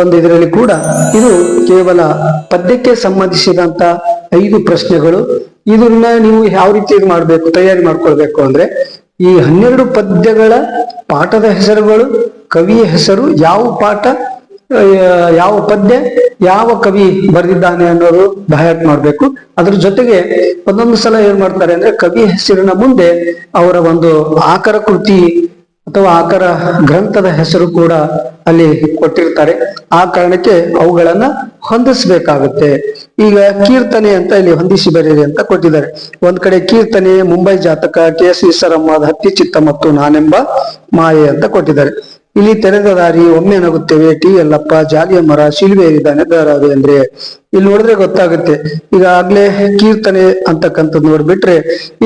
ಒಂದು ಇದರಲ್ಲಿ ಕೂಡ ಇದು ಕೇವಲ ಪದ್ಯಕ್ಕೆ ಸಂಬಂಧಿಸಿದಂತ ಐದು ಪ್ರಶ್ನೆಗಳು. ಇದನ್ನ ನೀವು ಯಾವ ರೀತಿ ಇದು ಮಾಡ್ಬೇಕು, ತಯಾರಿ ಮಾಡ್ಕೊಳ್ಬೇಕು ಅಂದ್ರೆ ಈ ಹನ್ನೆರಡು ಪದ್ಯಗಳ ಪಾಠದ ಹೆಸರುಗಳು, ಕವಿಯ ಹೆಸರು, ಯಾವ ಪಾಠ ಯಾವ ಪದ್ಯ, ಯಾವ ಕವಿ ಬರೆದಿದ್ದಾನೆ ಅನ್ನೋದು ಬಯಟ್ ಮಾಡ್ಬೇಕು. ಅದ್ರ ಜೊತೆಗೆ ಒಂದೊಂದು ಸಲ ಏನ್ ಮಾಡ್ತಾರೆ ಅಂದ್ರೆ ಕವಿ ಹೆಸರಿನ ಮುಂದೆ ಅವರ ಒಂದು ಆಕರ ಕೃತಿ ಅಥವಾ ಆಕರ ಗ್ರಂಥದ ಹೆಸರು ಕೂಡ ಅಲ್ಲಿ ಕೊಟ್ಟಿರ್ತಾರೆ. ಆ ಕಾರಣಕ್ಕೆ ಅವುಗಳನ್ನ ಹೊಂದಿಸ್ಬೇಕಾಗುತ್ತೆ. ಈಗ ಕೀರ್ತನೆ ಅಂತ ಇಲ್ಲಿ ಹೊಂದಿಸಿ ಬರೀರಿ ಅಂತ ಕೊಟ್ಟಿದ್ದಾರೆ. ಒಂದ್ ಕಡೆ ಕೀರ್ತನೆ, ಮುಂಬೈ ಜಾತಕ, ಕೆ ಎಸ್ ಈಶ್ವರಮ್ಮ ಹತ್ತಿ ಚಿತ್ತ ಮತ್ತು ನಾನೆಂಬ ಮಾಯೆ ಅಂತ ಕೊಟ್ಟಿದ್ದಾರೆ. ಇಲ್ಲಿ ತೆರೆದ ದಾರಿ ಒಮ್ಮೆ ನಗುತ್ತೇವೆ. ಟಿ. ಎಲ್ಲಪ್ಪ ಜಾಲಿಯ ಮರ ಶಿಲ್ವೆ ದಾರಾವೆ ಅಂದ್ರೆ ಇಲ್ಲಿ ನೋಡಿದ್ರೆ ಗೊತ್ತಾಗುತ್ತೆ. ಈಗಾಗ್ಲೇ ಕೀರ್ತನೆ ಅಂತಕ್ಕಂಥದ್ದು ನೋಡ್ಬಿಟ್ರೆ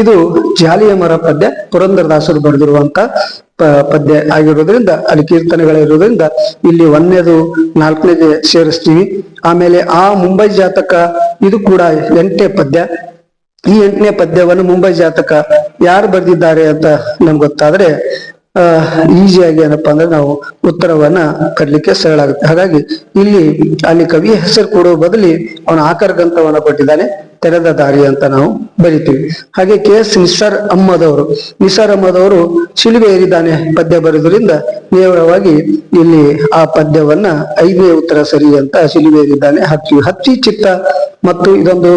ಇದು ಜಾಲಿಯ ಮರ ಪದ್ಯ, ಪುರಂದರದಾಸರು ಬರೆದಿರುವಂತ ಪದ್ಯ ಆಗಿರೋದ್ರಿಂದ, ಅಲ್ಲಿ ಕೀರ್ತನೆಗಳಿರೋದ್ರಿಂದ ಇಲ್ಲಿ ಒಂದನೇದು, ನಾಲ್ಕನೇದು ಸೇರಿಸ್ತೀವಿ. ಆಮೇಲೆ ಆ ಮುಂಬೈ ಜಾತಕ, ಇದು ಕೂಡ ಎಂಟನೇ ಪದ್ಯ. ಈ ಎಂಟನೇ ಪದ್ಯವನ್ನು ಮುಂಬೈ ಜಾತಕ ಯಾರು ಬರೆದಿದ್ದಾರೆ ಅಂತ ನಮ್ಗೆ ಗೊತ್ತಾದ್ರೆ ಈಸಿಯಾಗಿ ಏನಪ್ಪಾ ಅಂದ್ರೆ ನಾವು ಉತ್ತರವನ್ನ ಕಡ್ಲಿಕ್ಕೆ ಸರಳ ಆಗುತ್ತೆ. ಹಾಗಾಗಿ ಇಲ್ಲಿ ಅಲ್ಲಿ ಕವಿ ಹೆಸರು ಕೊಡುವ ಬದಲಿ ಅವನ ಆಕರ ಗ್ರಂಥವನ್ನ ಕೊಟ್ಟಿದ್ದಾನೆ, ತೆರೆದ ದಾರಿ ಅಂತ ನಾವು ಬರಿತೀವಿ. ಹಾಗೆ ಕೆ ಎಸ್ ನಿಸಾರ್ ಅಮ್ಮದವರು ನಿಸಾರ್ ಅಮ್ಮದವರು ಶಿಲುಬೆ ಏರಿದ್ದಾನೆ ಪದ್ಯ ಬರೆದ್ರಿಂದ ನೇರವಾಗಿ ಇಲ್ಲಿ ಆ ಪದ್ಯವನ್ನ ಐದನೇ ಉತ್ತರ ಸರಿ ಅಂತ ಶಿಲುಬೆ ಏರಿದ್ದಾನೆ. ಹಚ್ಚಿ ಹತ್ತಿ ಚಿತ್ತ ಮತ್ತು ಇದೊಂದು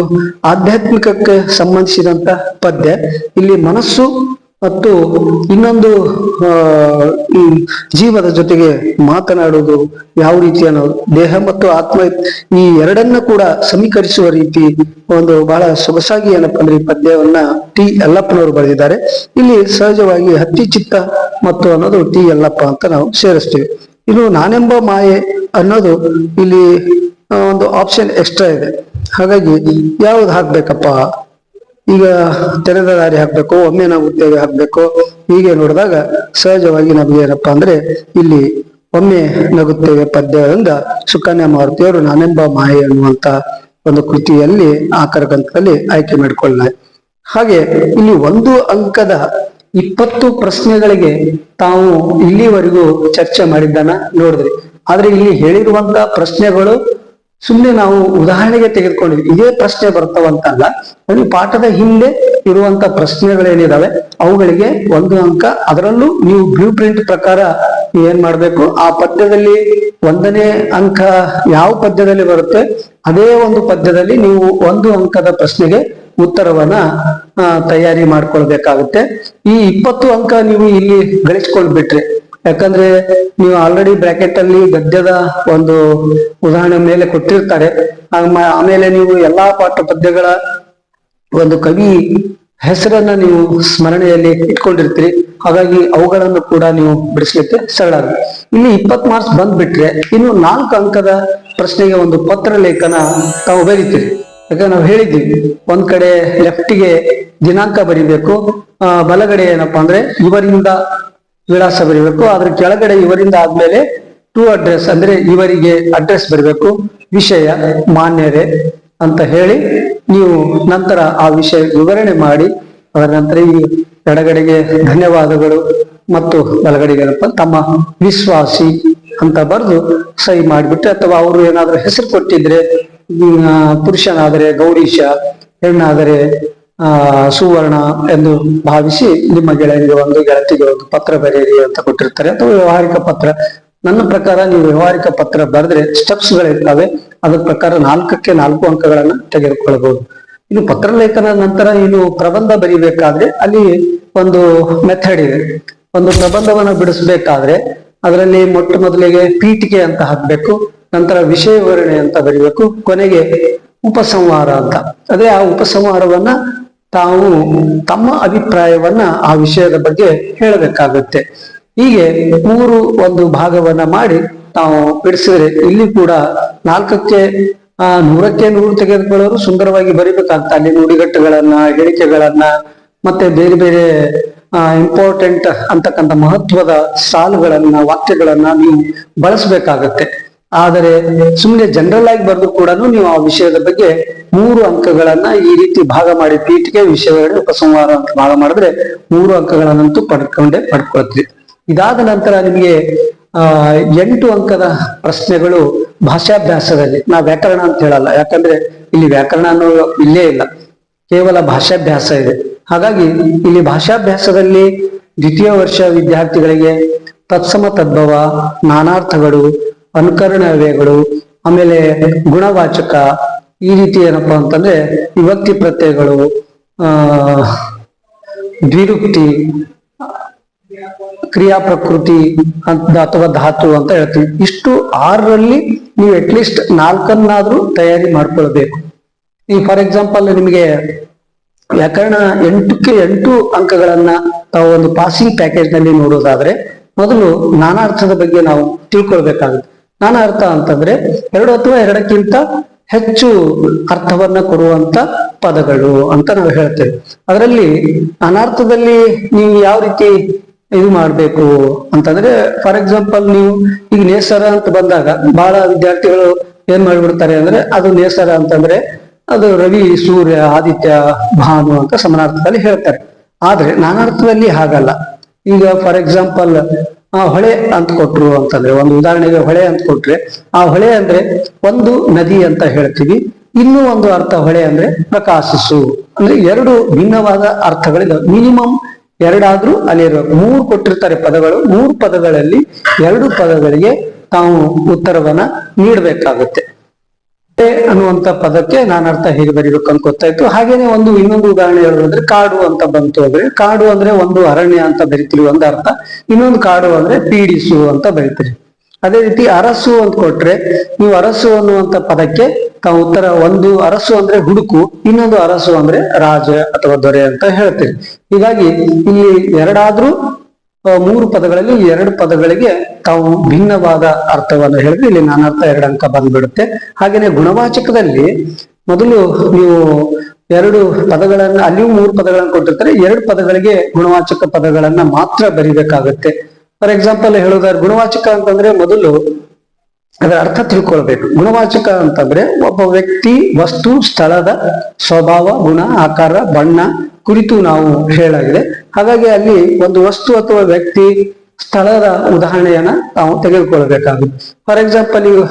ಆಧ್ಯಾತ್ಮಿಕಕ್ಕೆ ಸಂಬಂಧಿಸಿದಂತ ಪದ್ಯ. ಇಲ್ಲಿ ಮನಸ್ಸು ಮತ್ತು ಇನ್ನೊಂದು ಈ ಜೀವದ ಜೊತೆಗೆ ಮಾತನಾಡುವುದು ಯಾವ ರೀತಿ ಅನ್ನೋದು. ದೇಹ ಮತ್ತು ಆತ್ಮ ಈ ಎರಡನ್ನ ಕೂಡ ಸಮೀಕರಿಸುವ ರೀತಿ ಒಂದು ಬಹಳ ಸೊಗಸಾಗಿ ಏನಪ್ಪ ಅಂದ್ರೆ ಈ ಪದ್ಯವನ್ನ ಟಿ ಯಲ್ಲಪ್ಪನವರು ಬರೆದಿದ್ದಾರೆ. ಇಲ್ಲಿ ಸಹಜವಾಗಿ ಹತ್ತಿ ಚಿತ್ತ ಮತ್ತು ಅನ್ನೋದು ಟಿ ಯಲ್ಲಪ್ಪ ಅಂತ ನಾವು ಸೇರಿಸ್ತೀವಿ. ಇನ್ನು ನಾನೆಂಬ ಮಾಯೆ ಅನ್ನೋದು ಇಲ್ಲಿ ಒಂದು ಆಪ್ಷನ್ ಎಕ್ಸ್ಟ್ರಾ ಇದೆ. ಹಾಗಾಗಿ ಯಾವ್ದು ಹಾಕ್ಬೇಕಪ್ಪ? ಈಗ ತೆರೆದ ದಾರಿ ಹಾಕ್ಬೇಕು, ಒಮ್ಮೆ ನಾವು ಉದ್ಯೋಗ ಹಾಕ್ಬೇಕು, ಹೀಗೆ ನೋಡಿದಾಗ ಸಹಜವಾಗಿ ನಮ್ಗೆ ಏನಪ್ಪಾ ಅಂದ್ರೆ ಇಲ್ಲಿ ಒಮ್ಮೆ ನಗುತ್ತೇವೆ ಪದ್ಯದಿಂದ ಸುಕನ್ಯಾ ಮಾರುತಿಯವರು ನಾನೆಂಬ ಮಾಯೆ ಅನ್ನುವಂತ ಒಂದು ಕೃತಿಯಲ್ಲಿ ಆಕರ ಗ್ರಂಥದಲ್ಲಿ ಆಯ್ಕೆ ಮಾಡಿಕೊಳ್ಳ ಹಾಗೆ ಇಲ್ಲಿ ಒಂದು ಅಂಕದ ಇಪ್ಪತ್ತು ಪ್ರಶ್ನೆಗಳಿಗೆ ತಾವು ಇಲ್ಲಿವರೆಗೂ ಚರ್ಚೆ ಮಾಡಿದ್ದನ್ನ ನೋಡಿದ್ರಿ. ಆದ್ರೆ ಇಲ್ಲಿ ಹೇಳಿರುವಂತ ಪ್ರಶ್ನೆಗಳು ಸುಮ್ಮನೆ ನಾವು ಉದಾಹರಣೆಗೆ ತೆಗೆದುಕೊಂಡಿದ್ವಿ. ಇದೇ ಪ್ರಶ್ನೆ ಬರ್ತಾವಂತಲ್ಲ ಅಲ್ಲಿ ಪಾಠದ ಹಿಂದೆ ಇರುವಂತ ಪ್ರಶ್ನೆಗಳೇನಿದಾವೆ, ಅವುಗಳಿಗೆ ಒಂದು ಅಂಕ, ಅದರಲ್ಲೂ ನೀವು ಬ್ಲೂ ಪ್ರಿಂಟ್ ಪ್ರಕಾರ ಏನ್ ಮಾಡ್ಬೇಕು? ಆ ಪದ್ಯದಲ್ಲಿ ಒಂದನೇ ಅಂಕ ಯಾವ ಪದ್ಯದಲ್ಲಿ ಬರುತ್ತೆ? ಅದೇ ಒಂದು ಪದ್ಯದಲ್ಲಿ ನೀವು ಒಂದು ಅಂಕದ ಪ್ರಶ್ನೆಗೆ ಉತ್ತರವನ್ನ ತಯಾರಿ ಮಾಡ್ಕೊಳ್ಬೇಕಾಗುತ್ತೆ. ಈ ಇಪ್ಪತ್ತು ಅಂಕ ನೀವು ಇಲ್ಲಿ ಗಳಿಸ್ಕೊಂಡ್ಬಿಟ್ರೆ ಯಾಕಂದ್ರೆ ನೀವು ಆಲ್ರೆಡಿ ಬ್ರಾಕೆಟ್ ಅಲ್ಲಿ ಗದ್ಯದ ಒಂದು ಉದಾಹರಣೆ ಮೇಲೆ ಕೊಟ್ಟಿರ್ತಾರೆ. ಆಮ- ಆಮೇಲೆ ನೀವು ಎಲ್ಲಾ ಪಾಠ ಪದ್ಯಗಳ ಒಂದು ಕವಿ ಹೆಸರನ್ನ ನೀವು ಸ್ಮರಣೆಯಲ್ಲಿ ಇಟ್ಕೊಂಡಿರ್ತೀರಿ. ಹಾಗಾಗಿ ಅವುಗಳನ್ನು ಕೂಡ ನೀವು ಬಿಡಿಸ್ಲಿಕ್ಕೆ ಸರಳ ಇಲ್ಲಿ ಇಪ್ಪತ್ ಮಾರ್ಕ್ಸ್ ಬಂದ್ಬಿಟ್ರೆ ಇನ್ನು ನಾಲ್ಕು ಅಂಕದ ಪ್ರಶ್ನೆಗೆ ಒಂದು ಪತ್ರ ಲೇಖನ ತಾವು ಬರೀತೀರಿ. ಯಾಕಂದ್ರೆ ನಾವು ಹೇಳಿದ್ದೀವಿ, ಒಂದ್ ಕಡೆ ಲೆಫ್ಟಿಗೆ ದಿನಾಂಕ ಬರಿಬೇಕು ಬಲಗಡೆ ಏನಪ್ಪಾ ಅಂದ್ರೆ ಇವರಿಂದ ವಿಳಾಸ ಬರಿಬೇಕು. ಅದ್ರ ಕೆಳಗಡೆ ಇವರಿಂದ ಆದ್ಮೇಲೆ ಟು ಅಡ್ರೆಸ್ ಅಂದ್ರೆ ಇವರಿಗೆ ಅಡ್ರೆಸ್ ಬರಬೇಕು. ವಿಷಯ ಮಾನ್ಯರೇ ಅಂತ ಹೇಳಿ ನೀವು ನಂತರ ಆ ವಿಷಯ ವಿವರಣೆ ಮಾಡಿ, ಅದರ ನಂತರ ಈ ಎಡಗಡೆಗೆ ಧನ್ಯವಾದಗಳು ಮತ್ತು ಬಲಗಡೆಗೆ ಏನಪ್ಪ ತಮ್ಮ ವಿಶ್ವಾಸಿ ಅಂತ ಬರೆದು ಸಹಿ ಮಾಡಿಬಿಟ್ಟು, ಅಥವಾ ಅವರು ಏನಾದ್ರೂ ಹೆಸರು ಕೊಟ್ಟಿದ್ರೆ ಪುರುಷನಾದರೆ ಗೌಡೀಶ ಹೆಣ್ಣಾದರೆ ಸುವರ್ಣ ಎಂದು ಭಾವಿಸಿ ನಿಮ್ಮ ಗೆಳೆಯರಿಗೆ ಒಂದು, ಗೆಳತಿಗೆ ಒಂದು ಪತ್ರ ಬರೆಯಿರಿ ಅಂತ ಕೊಟ್ಟಿರ್ತಾರೆ. ಅಥವಾ ವ್ಯವಹಾರಿಕ ಪತ್ರ. ನನ್ನ ಪ್ರಕಾರ ನೀವು ವ್ಯವಹಾರಿಕ ಪತ್ರ ಬರೆದ್ರೆ ಸ್ಟೆಪ್ಸ್ ಗಳಿರ್ತವೆ. ಅದ್ರ ಪ್ರಕಾರ ನಾಲ್ಕಕ್ಕೆ ನಾಲ್ಕು ಅಂಕಗಳನ್ನ ತೆಗೆದುಕೊಳ್ಳಬಹುದು. ಇನ್ನು ಪತ್ರ ಲೇಖನ ನಂತರ ನೀನು ಪ್ರಬಂಧ ಬರಿಬೇಕಾದ್ರೆ ಅಲ್ಲಿ ಒಂದು ಮೆಥಡ್ ಇದೆ. ಒಂದು ಪ್ರಬಂಧವನ್ನ ಬಿಡಿಸ್ಬೇಕಾದ್ರೆ ಅದರಲ್ಲಿ ಮೊಟ್ಟ ಮೊದಲಿಗೆ ಪೀಠಿಕೆ ಅಂತ ಹಾಕ್ಬೇಕು, ನಂತರ ವಿಷಯ ವಿವರಣೆ ಅಂತ ಬರಿಬೇಕು, ಕೊನೆಗೆ ಉಪಸಂಹಾರ ಅಂತ. ಅದೇ ಆ ಉಪಸಂಹಾರವನ್ನ ತಾವು ತಮ್ಮ ಅಭಿಪ್ರಾಯವನ್ನ ಆ ವಿಷಯದ ಬಗ್ಗೆ ಹೇಳಬೇಕಾಗುತ್ತೆ. ಹೀಗೆ ಮೂರು ಒಂದು ಭಾಗವನ್ನ ಮಾಡಿ ನಾವು ಬಿಡಿಸಿದ್ರೆ ಇಲ್ಲಿ ಕೂಡ ನಾಲ್ಕಕ್ಕೆ, ಆ, ನೂರಕ್ಕೆ ನೂರು ತೆಗೆದುಕೊಳ್ಳೋರು ಸುಂದರವಾಗಿ ಬರಿಬೇಕಾಗ್ತದೆ. ಅಲ್ಲಿ ನುಡಿಗಟ್ಟುಗಳನ್ನ, ಹೇಳಿಕೆಗಳನ್ನ, ಮತ್ತೆ ಬೇರೆ ಬೇರೆ ಇಂಪಾರ್ಟೆಂಟ್ ಅಂತಕ್ಕಂಥ ಮಹತ್ವದ ಸಾಲುಗಳನ್ನ, ವಾಕ್ಯಗಳನ್ನ ನೀವು ಬಳಸಬೇಕಾಗತ್ತೆ. ಆದರೆ ಸುಮ್ಮನೆ ಜನರಲ್ ಆಗಿ ಬರೆದು ಕೂಡ ನೀವು ಆ ವಿಷಯದ ಬಗ್ಗೆ ಮೂರು ಅಂಕಗಳನ್ನ ಈ ರೀತಿ ಭಾಗ ಮಾಡಿ ಪೀಠಿಗೆ ವಿಷಯಗಳ ಉಪಸಂಹಾರ ಅಂತ ಭಾಗ ಮಾಡಿದ್ರೆ ಮೂರು ಅಂಕಗಳನ್ನಂತೂ ಪಡ್ಕೊಂಡೇ ಪಡ್ಕೊಳ್ತೀವಿ ಇದಾದ ನಂತರ ನಿಮಗೆ, ಆ, ಎಂಟು ಅಂಕದ ಪ್ರಶ್ನೆಗಳು ಭಾಷಾಭ್ಯಾಸದಲ್ಲಿ. ನಾ ವ್ಯಾಕರಣ ಅಂತ ಹೇಳಲ್ಲ, ಯಾಕಂದ್ರೆ ಇಲ್ಲಿ ವ್ಯಾಕರಣ ಅನ್ನೋ ಇಲ್ಲೇ ಇಲ್ಲ. ಕೇವಲ ಭಾಷಾಭ್ಯಾಸ ಇದೆ. ಹಾಗಾಗಿ ಇಲ್ಲಿ ಭಾಷಾಭ್ಯಾಸದಲ್ಲಿ ದ್ವಿತೀಯ ವರ್ಷ ವಿದ್ಯಾರ್ಥಿಗಳಿಗೆ ತತ್ಸಮ ತದ್ಭವ ನಾನಾರ್ಥಗಳು ಅನುಕರಣವ್ಯಗಳು ಆಮೇಲೆ ಗುಣವಾಚಕ ಈ ರೀತಿ ಏನಪ್ಪಾ ಅಂತಂದ್ರೆ ವಿಭಕ್ತಿ ಪ್ರತ್ಯಯಗಳು, ಆ, ದ್ವಿರುಕ್ತಿ, ಕ್ರಿಯಾ ಪ್ರಕೃತಿ ಅಂತ ಅಥವಾ ಧಾತು ಅಂತ ಹೇಳ್ತೀವಿ. ಇಷ್ಟು ಆರರಲ್ಲಿ ನೀವು ಅಟ್ಲೀಸ್ಟ್ ನಾಲ್ಕನ್ನಾದ್ರೂ ತಯಾರಿ ಮಾಡ್ಕೊಳ್ಬೇಕು. ಈ ಫಾರ್ ಎಕ್ಸಾಂಪಲ್ ನಿಮಗೆ ವ್ಯಾಕರಣ ಎಂಟಕ್ಕೆ ಎಂಟು ಅಂಕಗಳನ್ನ ತಾವು ಒಂದು ಪಾಸಿಂಗ್ ಪ್ಯಾಕೇಜ್ನಲ್ಲಿ ನೋಡೋದಾದ್ರೆ ಮೊದಲು ನಾನಾರ್ಥದ ಬಗ್ಗೆ ನಾವು ತಿಳ್ಕೊಳ್ಬೇಕಾಗುತ್ತೆ. ನಾನಾರ್ಥ ಅಂತಂದ್ರೆ ಎರಡು ಅಥವಾ ಎರಡಕ್ಕಿಂತ ಹೆಚ್ಚು ಅರ್ಥವನ್ನ ಕೊಡುವಂತ ಪದಗಳು ಅಂತ ನಾವು ಹೇಳ್ತೇವೆ. ಅದರಲ್ಲಿ ಅನರ್ಥದಲ್ಲಿ ನೀವು ಯಾವ ರೀತಿ ಇದು ಮಾಡ್ಬೇಕು ಅಂತಂದ್ರೆ ಫಾರ್ ಎಕ್ಸಾಂಪಲ್ ನೀವು ಈಗ ನೇಸರ ಅಂತ ಬಂದಾಗ, ಬಹಳ ವಿದ್ಯಾರ್ಥಿಗಳು ಏನ್ ಮಾಡಿಬಿಡ್ತಾರೆ ಅಂದ್ರೆ, ಅದು ನೇಸರ ಅಂತಂದ್ರೆ, ಅದು ರವಿ, ಸೂರ್ಯ, ಆದಿತ್ಯ, ಭಾನು ಅಂತ ಸಮಾನಾರ್ಥದಲ್ಲಿ ಹೇಳ್ತಾರೆ. ಆದ್ರೆ ನಾನಾರ್ಥದಲ್ಲಿ ಹಾಗಲ್ಲ. ಈಗ ಫಾರ್ ಎಕ್ಸಾಂಪಲ್ ಆ ಹೊಳೆ ಅಂತ ಕೊಟ್ರು ಅಂತಂದ್ರೆ, ಒಂದು ಉದಾಹರಣೆಗೆ ಹೊಳೆ ಅಂತ ಕೊಟ್ರೆ, ಆ ಹೊಳೆ ಅಂದ್ರೆ ಒಂದು ನದಿ ಅಂತ ಹೇಳ್ತೀವಿ. ಇನ್ನೂ ಒಂದು ಅರ್ಥ ಹೊಳೆ ಅಂದ್ರೆ ಪ್ರಕಾಶಿಸು. ಅಂದ್ರೆ ಎರಡು ಭಿನ್ನವಾದ ಅರ್ಥಗಳಿದಾವೆ. ಮಿನಿಮಮ್ ಎರಡಾದ್ರೂ ಅಲ್ಲಿ ಇರಬೇಕು ಮೂರು ಕೊಟ್ಟಿರ್ತಾರೆ ಪದಗಳು. ಮೂರು ಪದಗಳಲ್ಲಿ ಎರಡು ಪದಗಳಿಗೆ ತಾವು ಉತ್ತರವನ್ನ ನೀಡಬೇಕಾಗುತ್ತೆ. ಅನ್ನುವಂತ ಪದಕ್ಕೆ ನಾನು ಅರ್ಥ ಹೇಗೆ ಬರೀಬೇಕು ಅಂತ ಗೊತ್ತಾಯ್ತು. ಹಾಗೇನೆ ಒಂದು ಇನ್ನೊಂದು ಉದಾಹರಣೆ ಹೇಳೋದಂದ್ರೆ ಕಾಡು ಅಂತ ಬಂತು ಅಂದ್ರೆ, ಕಾಡು ಅಂದ್ರೆ ಒಂದು ಅರಣ್ಯ ಅಂತ ಬರೀತೀವಿ ಒಂದು ಅರ್ಥ. ಇನ್ನೊಂದು ಕಾಡು ಅಂದ್ರೆ ಪೀಡಿಸು ಅಂತ ಬರಿತೀರಿ. ಅದೇ ರೀತಿ ಅರಸು ಅಂತ ಕೊಟ್ರೆ, ನೀವು ಅರಸು ಅನ್ನುವಂತ ಪದಕ್ಕೆ ತಾವು ಉತ್ತರ ಒಂದು ಅರಸು ಅಂದ್ರೆ ಹುಡುಕು, ಇನ್ನೊಂದು ಅರಸು ಅಂದ್ರೆ ರಾಜ ಅಥವಾ ದೊರೆ ಅಂತ ಹೇಳ್ತೀರಿ. ಹೀಗಾಗಿ ಇಲ್ಲಿ ಎರಡಾದ್ರೂ ಮೂರು ಪದಗಳಲ್ಲಿ ಎರಡು ಪದಗಳಿಗೆ ತಾವು ಭಿನ್ನವಾದ ಅರ್ಥವನ್ನು ಹೇಳಿದ್ರೆ ಇಲ್ಲಿ ನಾನರ್ಥ ಎರಡು ಅಂಕ ಬಂದ್ಬಿಡುತ್ತೆ. ಹಾಗೇನೆ ಗುಣವಾಚಕದಲ್ಲಿ ಮೊದಲು ನೀವು ಎರಡು ಪದಗಳನ್ನ, ಅಲ್ಲಿಯೂ ಮೂರು ಪದಗಳನ್ನು ಕೊಟ್ಟಿರ್ತಾರೆ, ಎರಡು ಪದಗಳಿಗೆ ಗುಣವಾಚಕ ಪದಗಳನ್ನ ಮಾತ್ರ ಬರಿಬೇಕಾಗುತ್ತೆ. ಫಾರ್ ಎಕ್ಸಾಂಪಲ್ ಹೇಳೋದಾದ್ರೆ ಗುಣವಾಚಕ ಅಂತಂದ್ರೆ ಮೊದಲು ಅದರ ಅರ್ಥ ತಿಳ್ಕೊಳ್ಬೇಕು. ಗುಣವಾಚಕ ಅಂತಂದ್ರೆ ಒಬ್ಬ ವ್ಯಕ್ತಿ ವಸ್ತು, ಸ್ಥಳದ ಸ್ವಭಾವ, ಗುಣ, ಆಕಾರ, ಬಣ್ಣ ಕುರಿತು ನಾವು ಹೇಳಾಗಿದೆ. ಹಾಗಾಗಿ ಅಲ್ಲಿ ಒಂದು ವಸ್ತು ಅಥವಾ ವ್ಯಕ್ತಿ ಸ್ಥಳದ ಉದಾಹರಣೆಯನ್ನ ನಾವು ತೆಗೆದುಕೊಳ್ಬೇಕಾಗುತ್ತೆ ಫಾರ್ ಎಕ್ಸಾಂಪಲ್ ಈಗ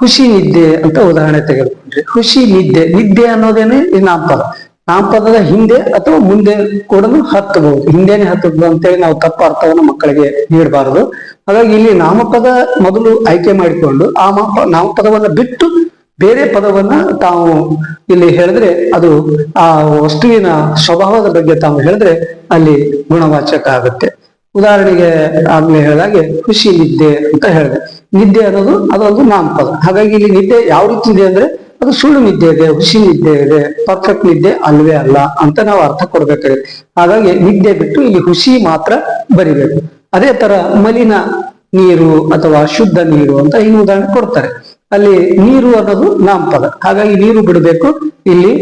ಖುಷಿ ನಿದ್ದೆ ಅಂತ ಉದಾಹರಣೆ ತೆಗೆದುಕೊಂಡ್ರೆ, ಖುಷಿ ನಿದ್ದೆ ನಿದ್ದೆ ಅನ್ನೋದೇನೆ ಈ ನಾಮಪದ. ನಾಮಪದದ ಹಿಂದೆ ಅಥವಾ ಮುಂದೆ ಕೂಡ ಹತ್ತಬಹುದು. ಹಿಂದೆನೆ ಹತ್ತಬಹುದು ಅಂತೇಳಿ ನಾವು ತಪ್ಪು ಅರ್ಥವನ್ನು ಮಕ್ಕಳಿಗೆ ನೀಡಬಾರದು. ಹಾಗಾಗಿ ಇಲ್ಲಿ ನಾಮಪದ ಮೊದಲು ಆಯ್ಕೆ ಮಾಡಿಕೊಂಡು ಆ ಮಾಪ ನಾಮಪದವನ್ನ ಬಿಟ್ಟು ಬೇರೆ ಪದವನ್ನ ತಾವು ಇಲ್ಲಿ ಹೇಳಿದ್ರೆ ಅದು ಆ ವಸ್ತುವಿನ ಸ್ವಭಾವದ ಬಗ್ಗೆ ತಾವು ಹೇಳಿದ್ರೆ ಅಲ್ಲಿ ಗುಣವಾಚಕ ಆಗುತ್ತೆ. ಉದಾಹರಣೆಗೆ ಆಗ್ಲೇ ಹೇಳಿದಾಗೆ ಖುಷಿ, ನಿದ್ದೆ ಅಂತ ಹೇಳಿದೆ. ನಿದ್ದೆ ಅನ್ನೋದು ಅದೊಂದು ನಾಮಪದ. ಹಾಗಾಗಿ ಇಲ್ಲಿ ನಿದ್ದೆ ಯಾವ ರೀತಿ ಇದೆ ಅಂದ್ರೆ ಅದು ಸುಳ್ಳು ನಿದ್ದೆ ಇದೆ ಹುಸಿ ನಿದ್ದೆ ಇದೆ ಪರ್ಫೆಕ್ಟ್ ನಿದ್ದೆ ಅಲ್ವೇ ಅಲ್ಲ ಅಂತ ನಾವು ಅರ್ಥ ಕೊಡ್ಬೇಕಾಗಿದೆ. ಹಾಗಾಗಿ ನಿದ್ದೆ ಬಿಟ್ಟು ಇಲ್ಲಿ ಹುಸಿ ಮಾತ್ರ ಬರಿಬೇಕು. ಅದೇ ತರ ಮಲಿನ ನೀರು ಅಥವಾ ಶುದ್ಧ ನೀರು ಅಂತ ಇನ್ನು ಉದಾಹರಣೆ ಕೊಡ್ತಾರೆ. ಅಲ್ಲಿ ನೀರು ಅನ್ನೋದು ನಾಮಪದ. ಹಾಗಾಗಿ ನೀರು ಬಿಡಬೇಕು, ಇಲ್ಲಿ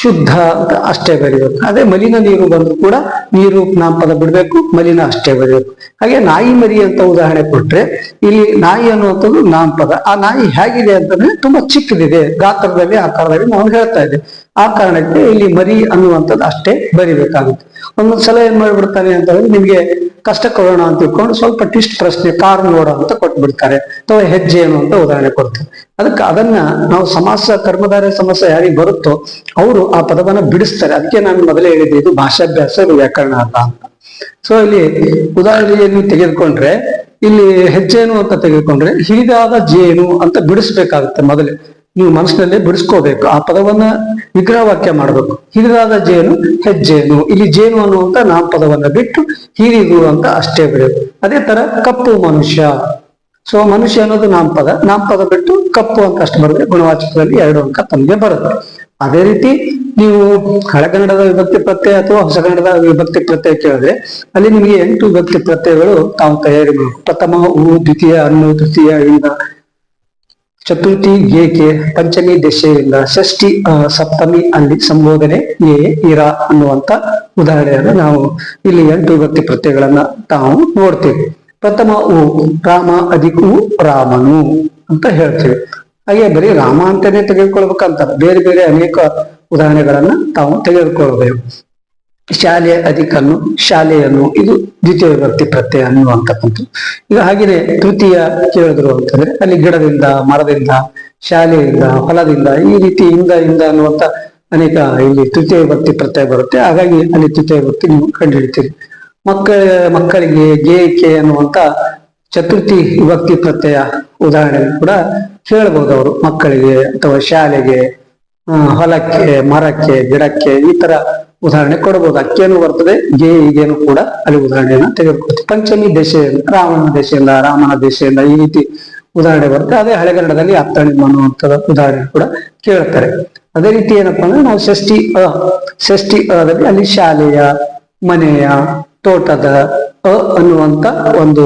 ಶುದ್ಧ ಅಂತ ಅಷ್ಟೇ ಬರಿಬೇಕು ಅದೇ ಮಲಿನ ನೀರು ಬಂದು ಕೂಡ ನೀರು ನಾಮಪದ ಬಿಡಬೇಕು, ಮಲಿನ ಅಷ್ಟೇ ಬರೀಬೇಕು ಹಾಗೆ ನಾಯಿ ಮರಿ ಅಂತ ಉದಾಹರಣೆ ಕೊಟ್ರೆ, ಇಲ್ಲಿ ನಾಯಿ ಅನ್ನುವಂಥದ್ದು ನಾಮಪದ. ಆ ನಾಯಿ ಹೇಗಿದೆ ಅಂತಂದ್ರೆ ತುಂಬಾ ಚಿಕ್ಕದಿದೆ. ಗಾತ್ರದಲ್ಲಿ ಆಕಾರದಲ್ಲಿ ನಾವು ಹೇಳ್ತಾ ಇದ್ದೇವೆ. ಆ ಕಾರಣಕ್ಕೆ ಇಲ್ಲಿ ಮರಿ ಅನ್ನುವಂಥದ್ದು ಅಷ್ಟೇ ಬರಿಬೇಕಾಗುತ್ತೆ. ಒಂದೊಂದ್ಸಲ ಏನ್ ಮಾಡ್ಬಿಡ್ತಾನೆ ಅಂತಂದ್ರೆ ನಿಮ್ಗೆ ಕಷ್ಟ ಕೊಡೋಣ ಅಂತ ತಿಳ್ಕೊಂಡು ಸ್ವಲ್ಪ ಟಿಸ್ಟ್ ಪ್ರಶ್ನೆ ಕಾರ್ ನೋಡ ಅಂತ ಕೊಟ್ಬಿಡ್ತಾರೆ. ಅಥವಾ ಹೆಜ್ಜೆ ಏನು ಅಂತ ಉದಾಹರಣೆ ಕೊಡ್ತಾರೆ. ಅದಕ್ಕೆ ಅದನ್ನ ನಾವು ಸಮಾಸ ಕರ್ಮಧಾರ ಸಮಸ್ಯೆ ಯಾರಿಗೆ ಬರುತ್ತೋ ಅವರು ಆ ಪದವನ್ನ ಬಿಡಿಸ್ತಾರೆ. ಅದಕ್ಕೆ ನಾನು ಮೊದಲೇ ಹೇಳಿದ್ದೆ ಇದು ಭಾಷಾಭ್ಯಾಸ ಇದು ವ್ಯಾಕರಣ ಅಲ್ಲ ಅಂತ. ಸೊ ಇಲ್ಲಿ ಉದಾಹರಣೆಯನ್ನು ತೆಗೆದುಕೊಂಡ್ರೆ, ಇಲ್ಲಿ ಹೆಜ್ಜೇನು ಅಂತ ತೆಗೆದುಕೊಂಡ್ರೆ, ಹಿರಿದಾದ ಜೇನು ಅಂತ ಬಿಡಿಸ್ಬೇಕಾಗುತ್ತೆ ಮೊದಲೇ. ನೀವು ಮನಸ್ಸಿನಲ್ಲೇ ಬಿಡಿಸ್ಕೋಬೇಕು. ಆ ಪದವನ್ನ ವಿಗ್ರಹ ವಾಕ್ಯ ಮಾಡಬೇಕು. ಹಿರಿದಾದ ಜೇನು ಹೆಜ್ಜೇನು. ಇಲ್ಲಿ ಜೇನು ಅನ್ನುವಂತ ನಾಮಪದವನ್ನ ಬಿಟ್ಟು ಹಿರಿದು ಅಂತ ಅಷ್ಟೇ ಬಿಡಬೇಕು ಅದೇ ತರ ಕಪ್ಪು ಮನುಷ್ಯ. ಸೊ ಮನುಷ್ಯ ಅನ್ನೋದು ನಾಮಪದ ನಾಮಪದ ಬಿಟ್ಟು ಕಪ್ಪು ಅಂತ ಅಷ್ಟು ಬರುತ್ತೆ ಗುಣವಾಚಕದಲ್ಲಿ ಎರಡು ಅಂಕ ತಮಗೆ ಬರುತ್ತೆ. ಅದೇ ರೀತಿ ನೀವು ಹಳಗನ್ನಡದ ವಿಭಕ್ತಿ ಪ್ರತ್ಯಯ ಅಥವಾ ಹೊಸಗನ್ನಡದ ವಿಭಕ್ತಿ ಪ್ರತ್ಯಯ ಕೇಳಿದ್ರೆ ಅಲ್ಲಿ ನಿಮಗೆ ಎಂಟು ವಿಭಕ್ತಿ ಪ್ರತ್ಯಯಗಳು ತಾವು ತಯಾರಿ ಮಾಡಬೇಕು. ಪ್ರಥಮ ಹೂ ದ್ವಿತೀಯ, ಅನ್ನು, ತೃತೀಯ, ಇಂದ ಚತುರ್ಥಿ ಏಕೆ ಪಂಚಮಿ ದಶೆಯಿಂದ ಷಷ್ಠಿ ಸಪ್ತಮಿ ಅಲ್ಲಿ ಸಂಬೋಧನೆ ಏ, ಇರ ಅನ್ನುವಂತ ಉದಾಹರಣೆಯನ್ನು ನಾವು ಇಲ್ಲಿ ಎಂಟು ವ್ಯಕ್ತಿ ಪ್ರತ್ಯಯಗಳನ್ನ ತಾವು ನೋಡ್ತೇವೆ. ಪ್ರಥಮ ಉ ರಾಮ ಅಧಿಕು ರಾಮನು ಅಂತ ಹೇಳ್ತೇವೆ. ಹಾಗೆ ಬರೀ ರಾಮ ಅಂತಾನೆ ತೆಗೆದುಕೊಳ್ಬೇಕಂತ ಬೇರೆ ಬೇರೆ ಅನೇಕ ಉದಾಹರಣೆಗಳನ್ನ ತಾವು ತೆಗೆದುಕೊಳ್ಬೇಕು. ಶಾಲೆ ಅಧಿಕನ್ನು ಶಾಲೆಯನ್ನು ಇದು ದ್ವಿತೀಯ ವಿಭಕ್ತಿ ಪ್ರತ್ಯಯ ಅನ್ನುವಂತಕ್ಕಂಥ ಈಗ ಹಾಗೆಯೇ ತೃತೀಯ ಕೇಳಿದ್ರು ಅಂತಂದ್ರೆ ಅಲ್ಲಿ ಗಿಡದಿಂದ, ಮರದಿಂದ, ಶಾಲೆಯಿಂದ, ಹೊಲದಿಂದ, ಈ ರೀತಿ ಇಂದ ಇಂದ ಅನ್ನುವಂತ ಅನೇಕ ಇಲ್ಲಿ ತೃತೀಯ ವಿಭಕ್ತಿ ಪ್ರತ್ಯಯ ಬರುತ್ತೆ. ಹಾಗಾಗಿ ಅಲ್ಲಿ ತೃತೀಯ ವಿಭಕ್ತಿ ನೀವು ಕಂಡುಹಿಡಿತೀರಿ. ಮಕ್ಕಳ, ಮಕ್ಕಳಿಗೆ ಗೇಕೆ ಅನ್ನುವಂತ ಚತುರ್ಥಿ ವಿಭಕ್ತಿ ಪ್ರತ್ಯಯ ಉದಾಹರಣೆ ಕೂಡ ಹೇಳ್ಬೋದು ಅವರು. ಮಕ್ಕಳಿಗೆ ಅಥವಾ ಶಾಲೆಗೆ ಹೊಲಕ್ಕೆ, ಮರಕ್ಕೆ, ಗಿಡಕ್ಕೆ ಈ ತರ ಉದಾಹರಣೆ ಕೊಡಬಹುದು. ಅಕ್ಕಿಯನ್ನು ಬರ್ತದೆ ಗೆ ಕೂಡ ಅಲ್ಲಿ ಉದಾಹರಣೆಯನ್ನ ತೆಗೆದುಕೊಳ್ತೀವಿ ಪಂಚಮಿ ದೇಶೆಯಿಂದ ರಾಮನ ದೇಶೆಯಿಂದ ರಾಮನ ದೇಶೆಯಿಂದ ಈ ರೀತಿ ಉದಾಹರಣೆ ಬರುತ್ತೆ. ಅದೇ ಹಳೆಗನ್ನಡದಲ್ಲಿ ಅತ್ತಣಿ ಅನ್ನುವಂಥದ್ದು ಉದಾಹರಣೆ ಕೂಡ ಕೇಳ್ತಾರೆ. ಅದೇ ರೀತಿ ಏನಪ್ಪಾ ಅಂದ್ರೆ ನಾವು ಷಷ್ಠಿ, ಅ, ಷಷ್ಠಿ ಅದಲ್ಲಿ ಅಲ್ಲಿ ಶಾಲೆಯ, ಮನೆಯ, ತೋಟದ ಅ ಅನ್ನುವಂತ ಒಂದು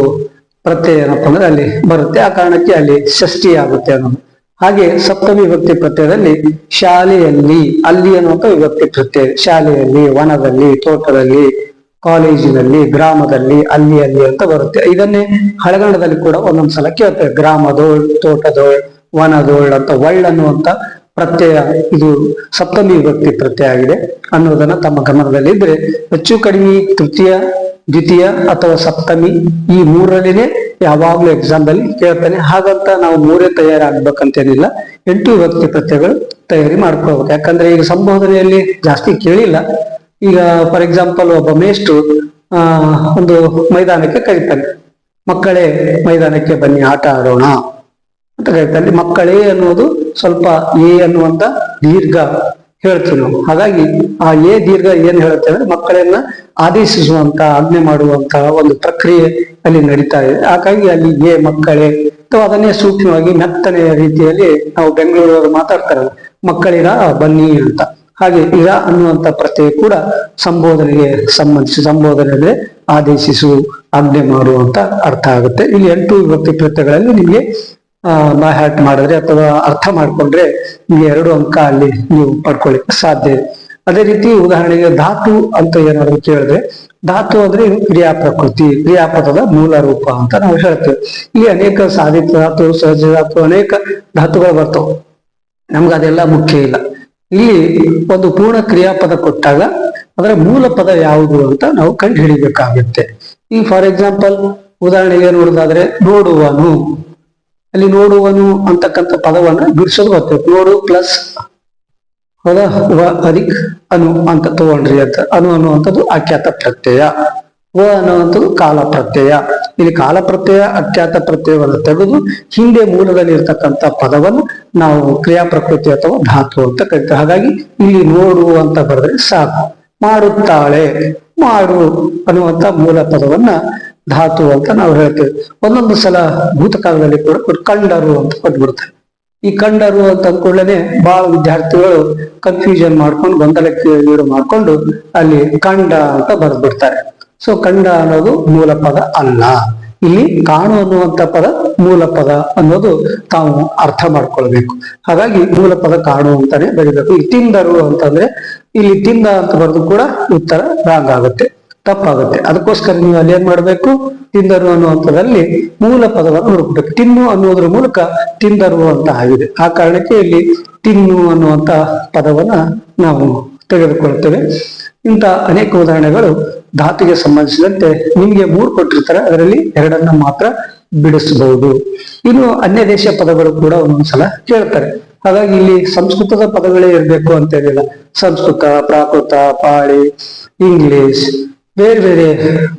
ಪ್ರತ್ಯಯ ಏನಪ್ಪಾ ಅಂದ್ರೆ ಅಲ್ಲಿ ಬರುತ್ತೆ. ಆ ಕಾರಣಕ್ಕೆ ಅಲ್ಲಿ ಷಷ್ಠಿ ಆಗುತ್ತೆ ಅನ್ನೋದು. ಹಾಗೆ ಸಪ್ತಮಿ ವಿಭಕ್ತಿ ಪ್ರತ್ಯಯದಲ್ಲಿ ಶಾಲೆಯಲ್ಲಿ ಅಲ್ಲಿ ಅನ್ನುವಂಥ ವಿಭಕ್ತಿ ಪ್ರತ್ಯಯ ಶಾಲೆಯಲ್ಲಿ, ವನದಲ್ಲಿ, ತೋಟದಲ್ಲಿ, ಕಾಲೇಜಿನಲ್ಲಿ, ಗ್ರಾಮದಲ್ಲಿ, ಅಲ್ಲಿ ಅಲ್ಲಿ ಅಂತ ಬರುತ್ತೆ. ಇದನ್ನೇ ಹಳಗನ್ನಡದಲ್ಲಿ ಕೂಡ ಒಂದೊಂದ್ಸಲ ಕೇಳ್ತೇವೆ. ಗ್ರಾಮದೋಳ್, ತೋಟದೋಳ್, ವನದೋಳ್ ಅಂತ ಒಳ್ ಅನ್ನುವಂತ ಪ್ರತ್ಯಯ, ಇದು ಸಪ್ತಮಿ ವಿಭಕ್ತಿ ಪ್ರತ್ಯಯ ಆಗಿದೆ ಅನ್ನೋದನ್ನ ತಮ್ಮ ಗಮನದಲ್ಲಿದ್ರೆ ಹೆಚ್ಚು ಕಡಿಮೆ ತೃತೀಯ, ದ್ವಿತೀಯ ಅಥವಾ ಸಪ್ತಮಿ ಈ ಮೂರರಲ್ಲಿನೇ ಯಾವಾಗ್ಲೂ ಎಕ್ಸಾಮ್ ದಲ್ಲಿ ಕೇಳ್ತಾನೆ. ಹಾಗಂತ ನಾವು ಮೂರೇ ತಯಾರಾಗ್ಬೇಕಂತೇನಿಲ್ಲ. ಎಂಟು ವಿಭಕ್ತಿ ಪ್ರತ್ಯಯಗಳು ತಯಾರಿ ಮಾಡ್ಕೋಬೇಕು ಯಾಕಂದ್ರೆ ಈಗ ಸಂಬೋಧನೆಯಲ್ಲಿ ಜಾಸ್ತಿ ಕೇಳಿಲ್ಲ. ಈಗ ಫಾರ್ ಎಕ್ಸಾಂಪಲ್ ಒಬ್ಬ ಮೇಷ್ಟ್ರು, ಆ, ಒಂದು ಮೈದಾನಕ್ಕೆ ಕರೀತಾನೆ. ಮಕ್ಕಳೇ ಮೈದಾನಕ್ಕೆ ಬನ್ನಿ, ಆಟ ಆಡೋಣ ಅಂತ ಕರೀತಾನೆ. ಮಕ್ಕಳೇ ಅನ್ನೋದು ಸ್ವಲ್ಪ ಎ ಅನ್ನುವಂತ ದೀರ್ಘ ಹೇಳ್ತೀವಿ ನಾವು. ಹಾಗಾಗಿ ಆ ಎ ದೀರ್ಘ ಏನ್ ಹೇಳುತ್ತೆ ಅಂದ್ರೆ ಮಕ್ಕಳನ್ನ ಆದೇಶಿಸುವಂತ, ಆಜ್ಞೆ ಮಾಡುವಂತ ಒಂದು ಪ್ರಕ್ರಿಯೆ ಅಲ್ಲಿ ನಡೀತಾ ಇದೆ. ಹಾಗಾಗಿ ಅಲ್ಲಿ ಎ ಮಕ್ಕಳೇ ಅಥವಾ ಅದನ್ನೇ ಸೂಕ್ಷ್ಮವಾಗಿ ಮೆತ್ತನೆಯ ರೀತಿಯಲ್ಲಿ ನಾವು ಬೆಂಗಳೂರವರು ಮಾತಾಡ್ತಾರೆ ಮಕ್ಕಳಿರ ಬನ್ನಿ ಅಂತ. ಹಾಗೆ ಇರ ಅನ್ನುವಂತ ಪ್ರತ್ಯಯ ಕೂಡ ಸಂಬೋಧನೆಗೆ ಸಂಬಂಧಿಸಿ, ಸಂಬೋಧನೆ ಆದೇಶಿಸು, ಆಜ್ಞೆ ಮಾಡುವಂತ ಅರ್ಥ ಆಗುತ್ತೆ. ಇಲ್ಲಿ ಎಂಟು ವಿಭಕ್ತಿ ಪ್ರತ್ಯಯಗಳಲ್ಲಿ ನಿಮಗೆ ಬೈ ಹ್ಯಾಟ್ ಮಾಡಿದ್ರೆ ಅಥವಾ ಅರ್ಥ ಮಾಡ್ಕೊಂಡ್ರೆ ನಿಮ್ಗೆ ಎರಡು ಅಂಕ ಅಲ್ಲಿ ನೀವು ಪಡ್ಕೊಳ್ಳಿಕ್ಕೆ ಸಾಧ್ಯ ಇದೆ. ಅದೇ ರೀತಿ ಉದಾಹರಣೆಗೆ ಧಾತು ಅಂತ ಏನಾದ್ರು ಕೇಳಿದ್ರೆ, ಧಾತು ಅಂದ್ರೆ ಕ್ರಿಯಾ ಪ್ರಕೃತಿ ಕ್ರಿಯಾಪದದ ಮೂಲ ರೂಪ ಅಂತ ನಾವು ಹೇಳ್ತೇವೆ. ಇಲ್ಲಿ ಅನೇಕ ಸಾಧಿತ ಧಾತು, ಸಹಜ ಧಾತು, ಅನೇಕ ಧಾತುಗಳು ಬರ್ತವೆ. ನಮ್ಗೆ ಅದೆಲ್ಲ ಮುಖ್ಯ ಇಲ್ಲ. ಇಲ್ಲಿ ಒಂದು ಪೂರ್ಣ ಕ್ರಿಯಾಪದ ಕೊಟ್ಟಾಗ ಅದರ ಮೂಲ ಪದ ಯಾವುದು ಅಂತ ನಾವು ಕಂಡು ಹಿಡಿಬೇಕಾಗುತ್ತೆ. ಈ ಫಾರ್ ಎಕ್ಸಾಂಪಲ್ ಉದಾಹರಣೆಗೆ ನೋಡೋದಾದ್ರೆ ನೋಡುವನು. ಅಲ್ಲಿ ನೋಡುವನು ಅಂತಕ್ಕಂಥ ಪದವನ್ನ ಬಿಡಿಸೋದು ಬರ್ತದೆ ನೋಡು ಪ್ಲಸ್ ಹೌದಾ ವ ಅಧಿಕ್ ಅನು ಅಂತ ತಗೊಂಡ್ರಿ ಅಂತ. ಅನು ಅನ್ನುವಂಥದ್ದು ಅಖ್ಯಾತ ಪ್ರತ್ಯಯ. ವ ಅನ್ನುವಂಥದ್ದು ಕಾಲ ಪ್ರತ್ಯಯ. ಇಲ್ಲಿ ಕಾಲ ಪ್ರತ್ಯಯ, ಅಖ್ಯಾತ ಪ್ರತ್ಯಯವನ್ನು ತೆಗೆದು ಹಿಂದೆ ಮೂಲದಲ್ಲಿ ಇರ್ತಕ್ಕಂಥ ಪದವನ್ನು ನಾವು ಕ್ರಿಯಾ ಪ್ರಕೃತಿ ಅಥವಾ ಧಾತು ಅಂತ ಕರಿತೇವೆ ಹಾಗಾಗಿ ಇಲ್ಲಿ ನೋಡು ಅಂತ ಬರೆದ್ರೆ ಸಾಕು. ಮಾಡುತ್ತಾಳೆ. ಮಾಡು ಅನ್ನುವಂಥ ಮೂಲ ಪದವನ್ನ ಧಾತು ಅಂತ ನಾವು ಹೇಳ್ತೇವೆ. ಒಂದೊಂದು ಸಲ ಭೂತಕಾಲದಲ್ಲಿ ಕೂಡ ಕಂಡರು ಅಂತ ಕೊಟ್ಬಿಡ್ತಾರೆ. ಈ ಕಂಡರು ಅಂತ ಅಂದ್ಕೊಳ್ಳೇನೆ ಬಹಳ ವಿದ್ಯಾರ್ಥಿಗಳು ಕನ್ಫ್ಯೂಷನ್ ಮಾಡ್ಕೊಂಡು, ಗೊಂದಲಕ್ಕೆ ಈಡು ಮಾಡ್ಕೊಂಡು ಅಲ್ಲಿ ಕಂಡ ಅಂತ ಬರೆದ್ಬಿಡ್ತಾರೆ. ಸೊ ಕಂಡ ಅನ್ನೋದು ಮೂಲ ಪದ ಅಲ್ಲ. ಇಲ್ಲಿ ಕಾಣು ಅನ್ನುವಂತ ಪದ ಮೂಲ ಪದ ಅನ್ನೋದು ತಾವು ಅರ್ಥ ಮಾಡ್ಕೊಳ್ಬೇಕು. ಹಾಗಾಗಿ ಮೂಲ ಪದ ಕಾಣು ಅಂತಾನೆ ಬರೀಬೇಕು. ಈ ತಿಂದರು ಅಂತಂದ್ರೆ, ಇಲ್ಲಿ ತಿಂದ ಅಂತ ಬರೆದು ಕೂಡ ಉತ್ತರ ರಾಂಗ್ ಆಗುತ್ತೆ. ತಪ್ಪಾಗುತ್ತೆ. ಅದಕ್ಕೋಸ್ಕರ ನೀವು ಅಲ್ಲಿ ಏನ್ ಮಾಡ್ಬೇಕು? ತಿಂದರು ಅನ್ನುವಂಥದ್ದಲ್ಲಿ ಮೂಲ ಪದವನ್ನು ಹುಡುಕ್ಬೇಕು. ತಿನ್ನು ಅನ್ನುವುದರ ಮೂಲಕ ತಿಂದರು ಅಂತ ಆಗಿದೆ. ಆ ಕಾರಣಕ್ಕೆ ಇಲ್ಲಿ ತಿನ್ನು ಅನ್ನುವಂತ ಪದವನ್ನ ನಾವು ತೆಗೆದುಕೊಳ್ತೇವೆ ಇಂತ ಅನೇಕ ಉದಾಹರಣೆಗಳು ಧಾತುಗೆ ಸಂಬಂಧಿಸಿದಂತೆ ನಿಮಗೆ ಮೂರು ಕೊಟ್ಟಿರ್ತಾರೆ. ಅದರಲ್ಲಿ ಎರಡನ್ನ ಮಾತ್ರ ಬಿಡಿಸಬಹುದು. ಇನ್ನು ಅನ್ಯ ದೇಶ ಪದಗಳು ಕೂಡ ಒಂದೊಂದ್ಸಲ ಕೇಳ್ತಾರೆ. ಹಾಗಾಗಿ ಇಲ್ಲಿ ಸಂಸ್ಕೃತದ ಪದಗಳೇ ಇರಬೇಕು ಅಂತ ಹೇಳಿಲ್ಲ. ಸಂಸ್ಕೃತ, ಪ್ರಾಕೃತ, ಪಾಳಿ, ಇಂಗ್ಲಿಷ್ ಬೇರೆ ಬೇರೆ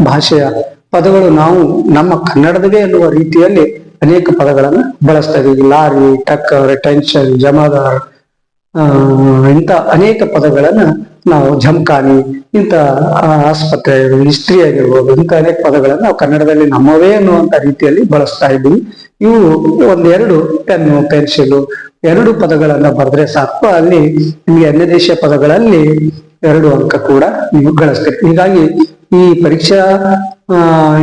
ಭಾಷೆಯ ಪದಗಳು ನಾವು ನಮ್ಮ ಕನ್ನಡದವೇ ಅನ್ನುವ ರೀತಿಯಲ್ಲಿ ಅನೇಕ ಪದಗಳನ್ನು ಬಳಸ್ತಾ ಇದೀವಿ ಲಾರಿ, ಟಕ್ಕರ್, ಟೆನ್ಷನ್, ಜಮಾದಾರ್ ಇಂಥ ಅನೇಕ ಪದಗಳನ್ನ ನಾವು ಜಮಖಾನಿ ಇಂಥ ಆಸ್ಪತ್ರೆ ಹಿಸ್ಟ್ರಿ ಆಗಿರ್ಬೋದು, ಇಂಥ ಅನೇಕ ಪದಗಳನ್ನು ನಾವು ಕನ್ನಡದಲ್ಲಿ ನಮ್ಮವೇ ಅನ್ನುವಂತ ರೀತಿಯಲ್ಲಿ ಬಳಸ್ತಾ ಇದ್ದೀವಿ ಇವು ಒಂದೆರಡು ಪೆನ್ನು ಪೆನ್ಸಿಲು, ಎರಡು ಪದಗಳನ್ನ ಬರೆದ್ರೆ ಸಾಕು. ಅಲ್ಲಿ ನಿಮಗೆ ಅನ್ಯ ದೇಶ ಪದಗಳಲ್ಲಿ ಎರಡು ಅಂಕ ಕೂಡ ನೀವು ಗಳಿಸ್ತೀರಿ ಹೀಗಾಗಿ ಈ ಪರೀಕ್ಷಾ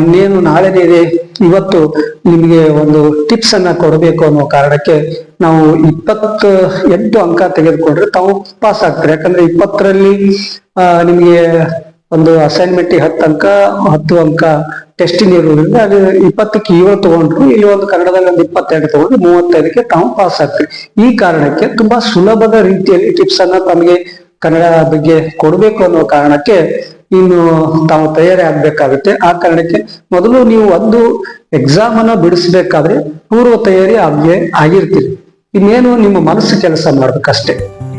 ಇನ್ನೇನು ನಾಳೆ ಇದೆ, ಇವತ್ತು ನಿಮಗೆ ಒಂದು ಟಿಪ್ಸ್ ಅನ್ನ ಕೊಡಬೇಕು ಅನ್ನೋ ಕಾರಣಕ್ಕೆ ನಾವು ಇಪ್ಪತ್ತ ಎಂಟು ಅಂಕ ತೆಗೆದುಕೊಂಡ್ರೆ ತಾವು ಪಾಸ್ ಆಗ್ತಾರೆ. ಯಾಕಂದ್ರೆ ಇಪ್ಪತ್ತರಲ್ಲಿ ನಿಮಗೆ ಒಂದು ಅಸೈನ್ಮೆಂಟ್ ಹತ್ತು ಅಂಕ ಹತ್ತು ಅಂಕ ಟೆಸ್ಟಿಂಗ್ ಇರೋದ್ರಿಂದ ಅದು ಇಪ್ಪತ್ತಕ್ಕೆ ಏಳು ತಗೊಂಡ್ರು, ಇಲ್ಲಿ ಒಂದು ಕನ್ನಡದಲ್ಲಿ ಒಂದು ಇಪ್ಪತ್ತೆರಡು ತಗೊಂಡು ಮೂವತ್ತೈದಕ್ಕೆ ತಾವು ಪಾಸ್ ಆಗ್ತೀವಿ ಈ ಕಾರಣಕ್ಕೆ ತುಂಬಾ ಸುಲಭದ ರೀತಿಯಲ್ಲಿ ಟಿಪ್ಸ್ ಅನ್ನ ತಮಗೆ ಕನ್ನಡ ಬಗ್ಗೆ ಕೊಡಬೇಕು ಅನ್ನೋ ಕಾರಣಕ್ಕೆ ಇನ್ನು ತಾವು ತಯಾರಿ ಆಗ್ಬೇಕಾಗುತ್ತೆ ಆ ಕಾರಣಕ್ಕೆ ಮೊದಲು ನೀವು ಒಂದು ಎಕ್ಸಾಮ್ ಅನ್ನ ಬಿಡಿಸ್ಬೇಕಾದ್ರೆ ಪೂರ್ವ ತಯಾರಿ ಹಾಗೆ ಆಗಿರ್ತೀರಿ. ಇನ್ನೇನು ನಿಮ್ಮ ಮನಸ್ಸು ಕೆಲಸ ಮಾಡ್ಬೇಕಷ್ಟೇ.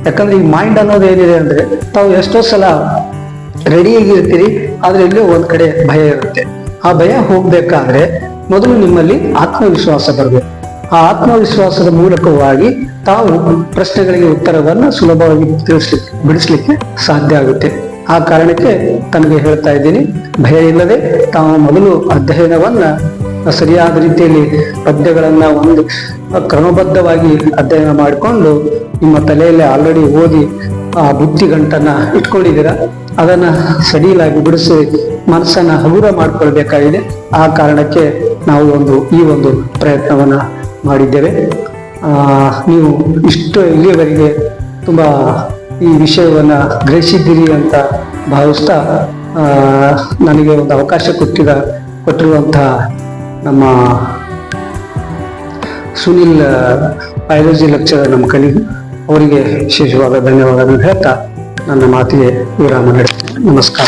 ಯಾಕಂದ್ರೆ ಈ ಮೈಂಡ್ ಅನ್ನೋದು ಏನಿದೆ ಅಂದ್ರೆ ತಾವು ಎಷ್ಟೋ ಸಲ ರೆಡಿಯಾಗಿರ್ತೀರಿ ಆದ್ರೆ ಇಲ್ಲಿ ಒಂದ್ ಕಡೆ ಭಯ ಇರುತ್ತೆ. ಆ ಭಯ ಹೋಗ್ಬೇಕಾದ್ರೆ ಮೊದಲು ನಿಮ್ಮಲ್ಲಿ ಆತ್ಮವಿಶ್ವಾಸ ಬರಬೇಕು. ಆ ಆತ್ಮವಿಶ್ವಾಸದ ಮೂಲಕವಾಗಿ ತಾವು ಪ್ರಶ್ನೆಗಳಿಗೆ ಉತ್ತರವನ್ನು ಸುಲಭವಾಗಿ ತಿಳಿಸ್ಲಿಕ್ಕೆ ಬಿಡಿಸ್ಲಿಕ್ಕೆ ಸಾಧ್ಯ ಆಗುತ್ತೆ. ಆ ಕಾರಣಕ್ಕೆ ತಮಗೆ ಹೇಳ್ತಾ ಇದ್ದೀನಿ, ಭಯ ಇಲ್ಲದೆ ತಾವು ಮೊದಲು ಅಧ್ಯಯನವನ್ನ ಸರಿಯಾದ ರೀತಿಯಲ್ಲಿ ಪದ್ಯಗಳನ್ನ ಒಂದು ಕ್ರಮಬದ್ಧವಾಗಿ ಅಧ್ಯಯನ ಮಾಡಿಕೊಂಡು ನಿಮ್ಮ ತಲೆಯಲ್ಲಿ ಆಲ್ರೆಡಿ ಓದಿ ಆ ಬುದ್ಧಿ ಗಂಟನ್ನ ಇಟ್ಕೊಂಡಿದ್ದೀರಾ? ಅದನ್ನ ಸಡಿಲಾಗಿ ಬಿಡಿಸಿ ಮನಸ್ಸನ್ನ ಹಗುರ ಮಾಡ್ಕೊಳ್ಬೇಕಾಗಿದೆ. ಆ ಕಾರಣಕ್ಕೆ ನಾವು ಒಂದು, ಈ ಒಂದು ಪ್ರಯತ್ನವನ್ನ ಮಾಡಿದ್ದೇವೆ. ನೀವು ಇಷ್ಟು ಇಲ್ಲಿಯವರೆಗೆ ತುಂಬ ಈ ವಿಷಯವನ್ನು ಗ್ರಹಿಸಿದ್ದೀರಿ ಅಂತ ಭಾವಿಸ್ತಾ ನನಗೆ ಒಂದು ಅವಕಾಶ ಕೊಟ್ಟಿದ ಕೊಟ್ಟಿರುವಂತಹ ನಮ್ಮ ಸುನಿಲ್ ಬಯಾಲಜಿ ಲೆಕ್ಚರ್ ನಮ್ಮ ಕಲಿ, ಅವರಿಗೆ ವಿಶೇಷವಾದ ಧನ್ಯವಾದಗಳನ್ನು ಹೇಳ್ತಾ ನನ್ನ ಮಾತಿಗೆ ವಿರಾಮ ನಡೆಸ್ತೀನಿ. ನಮಸ್ಕಾರ.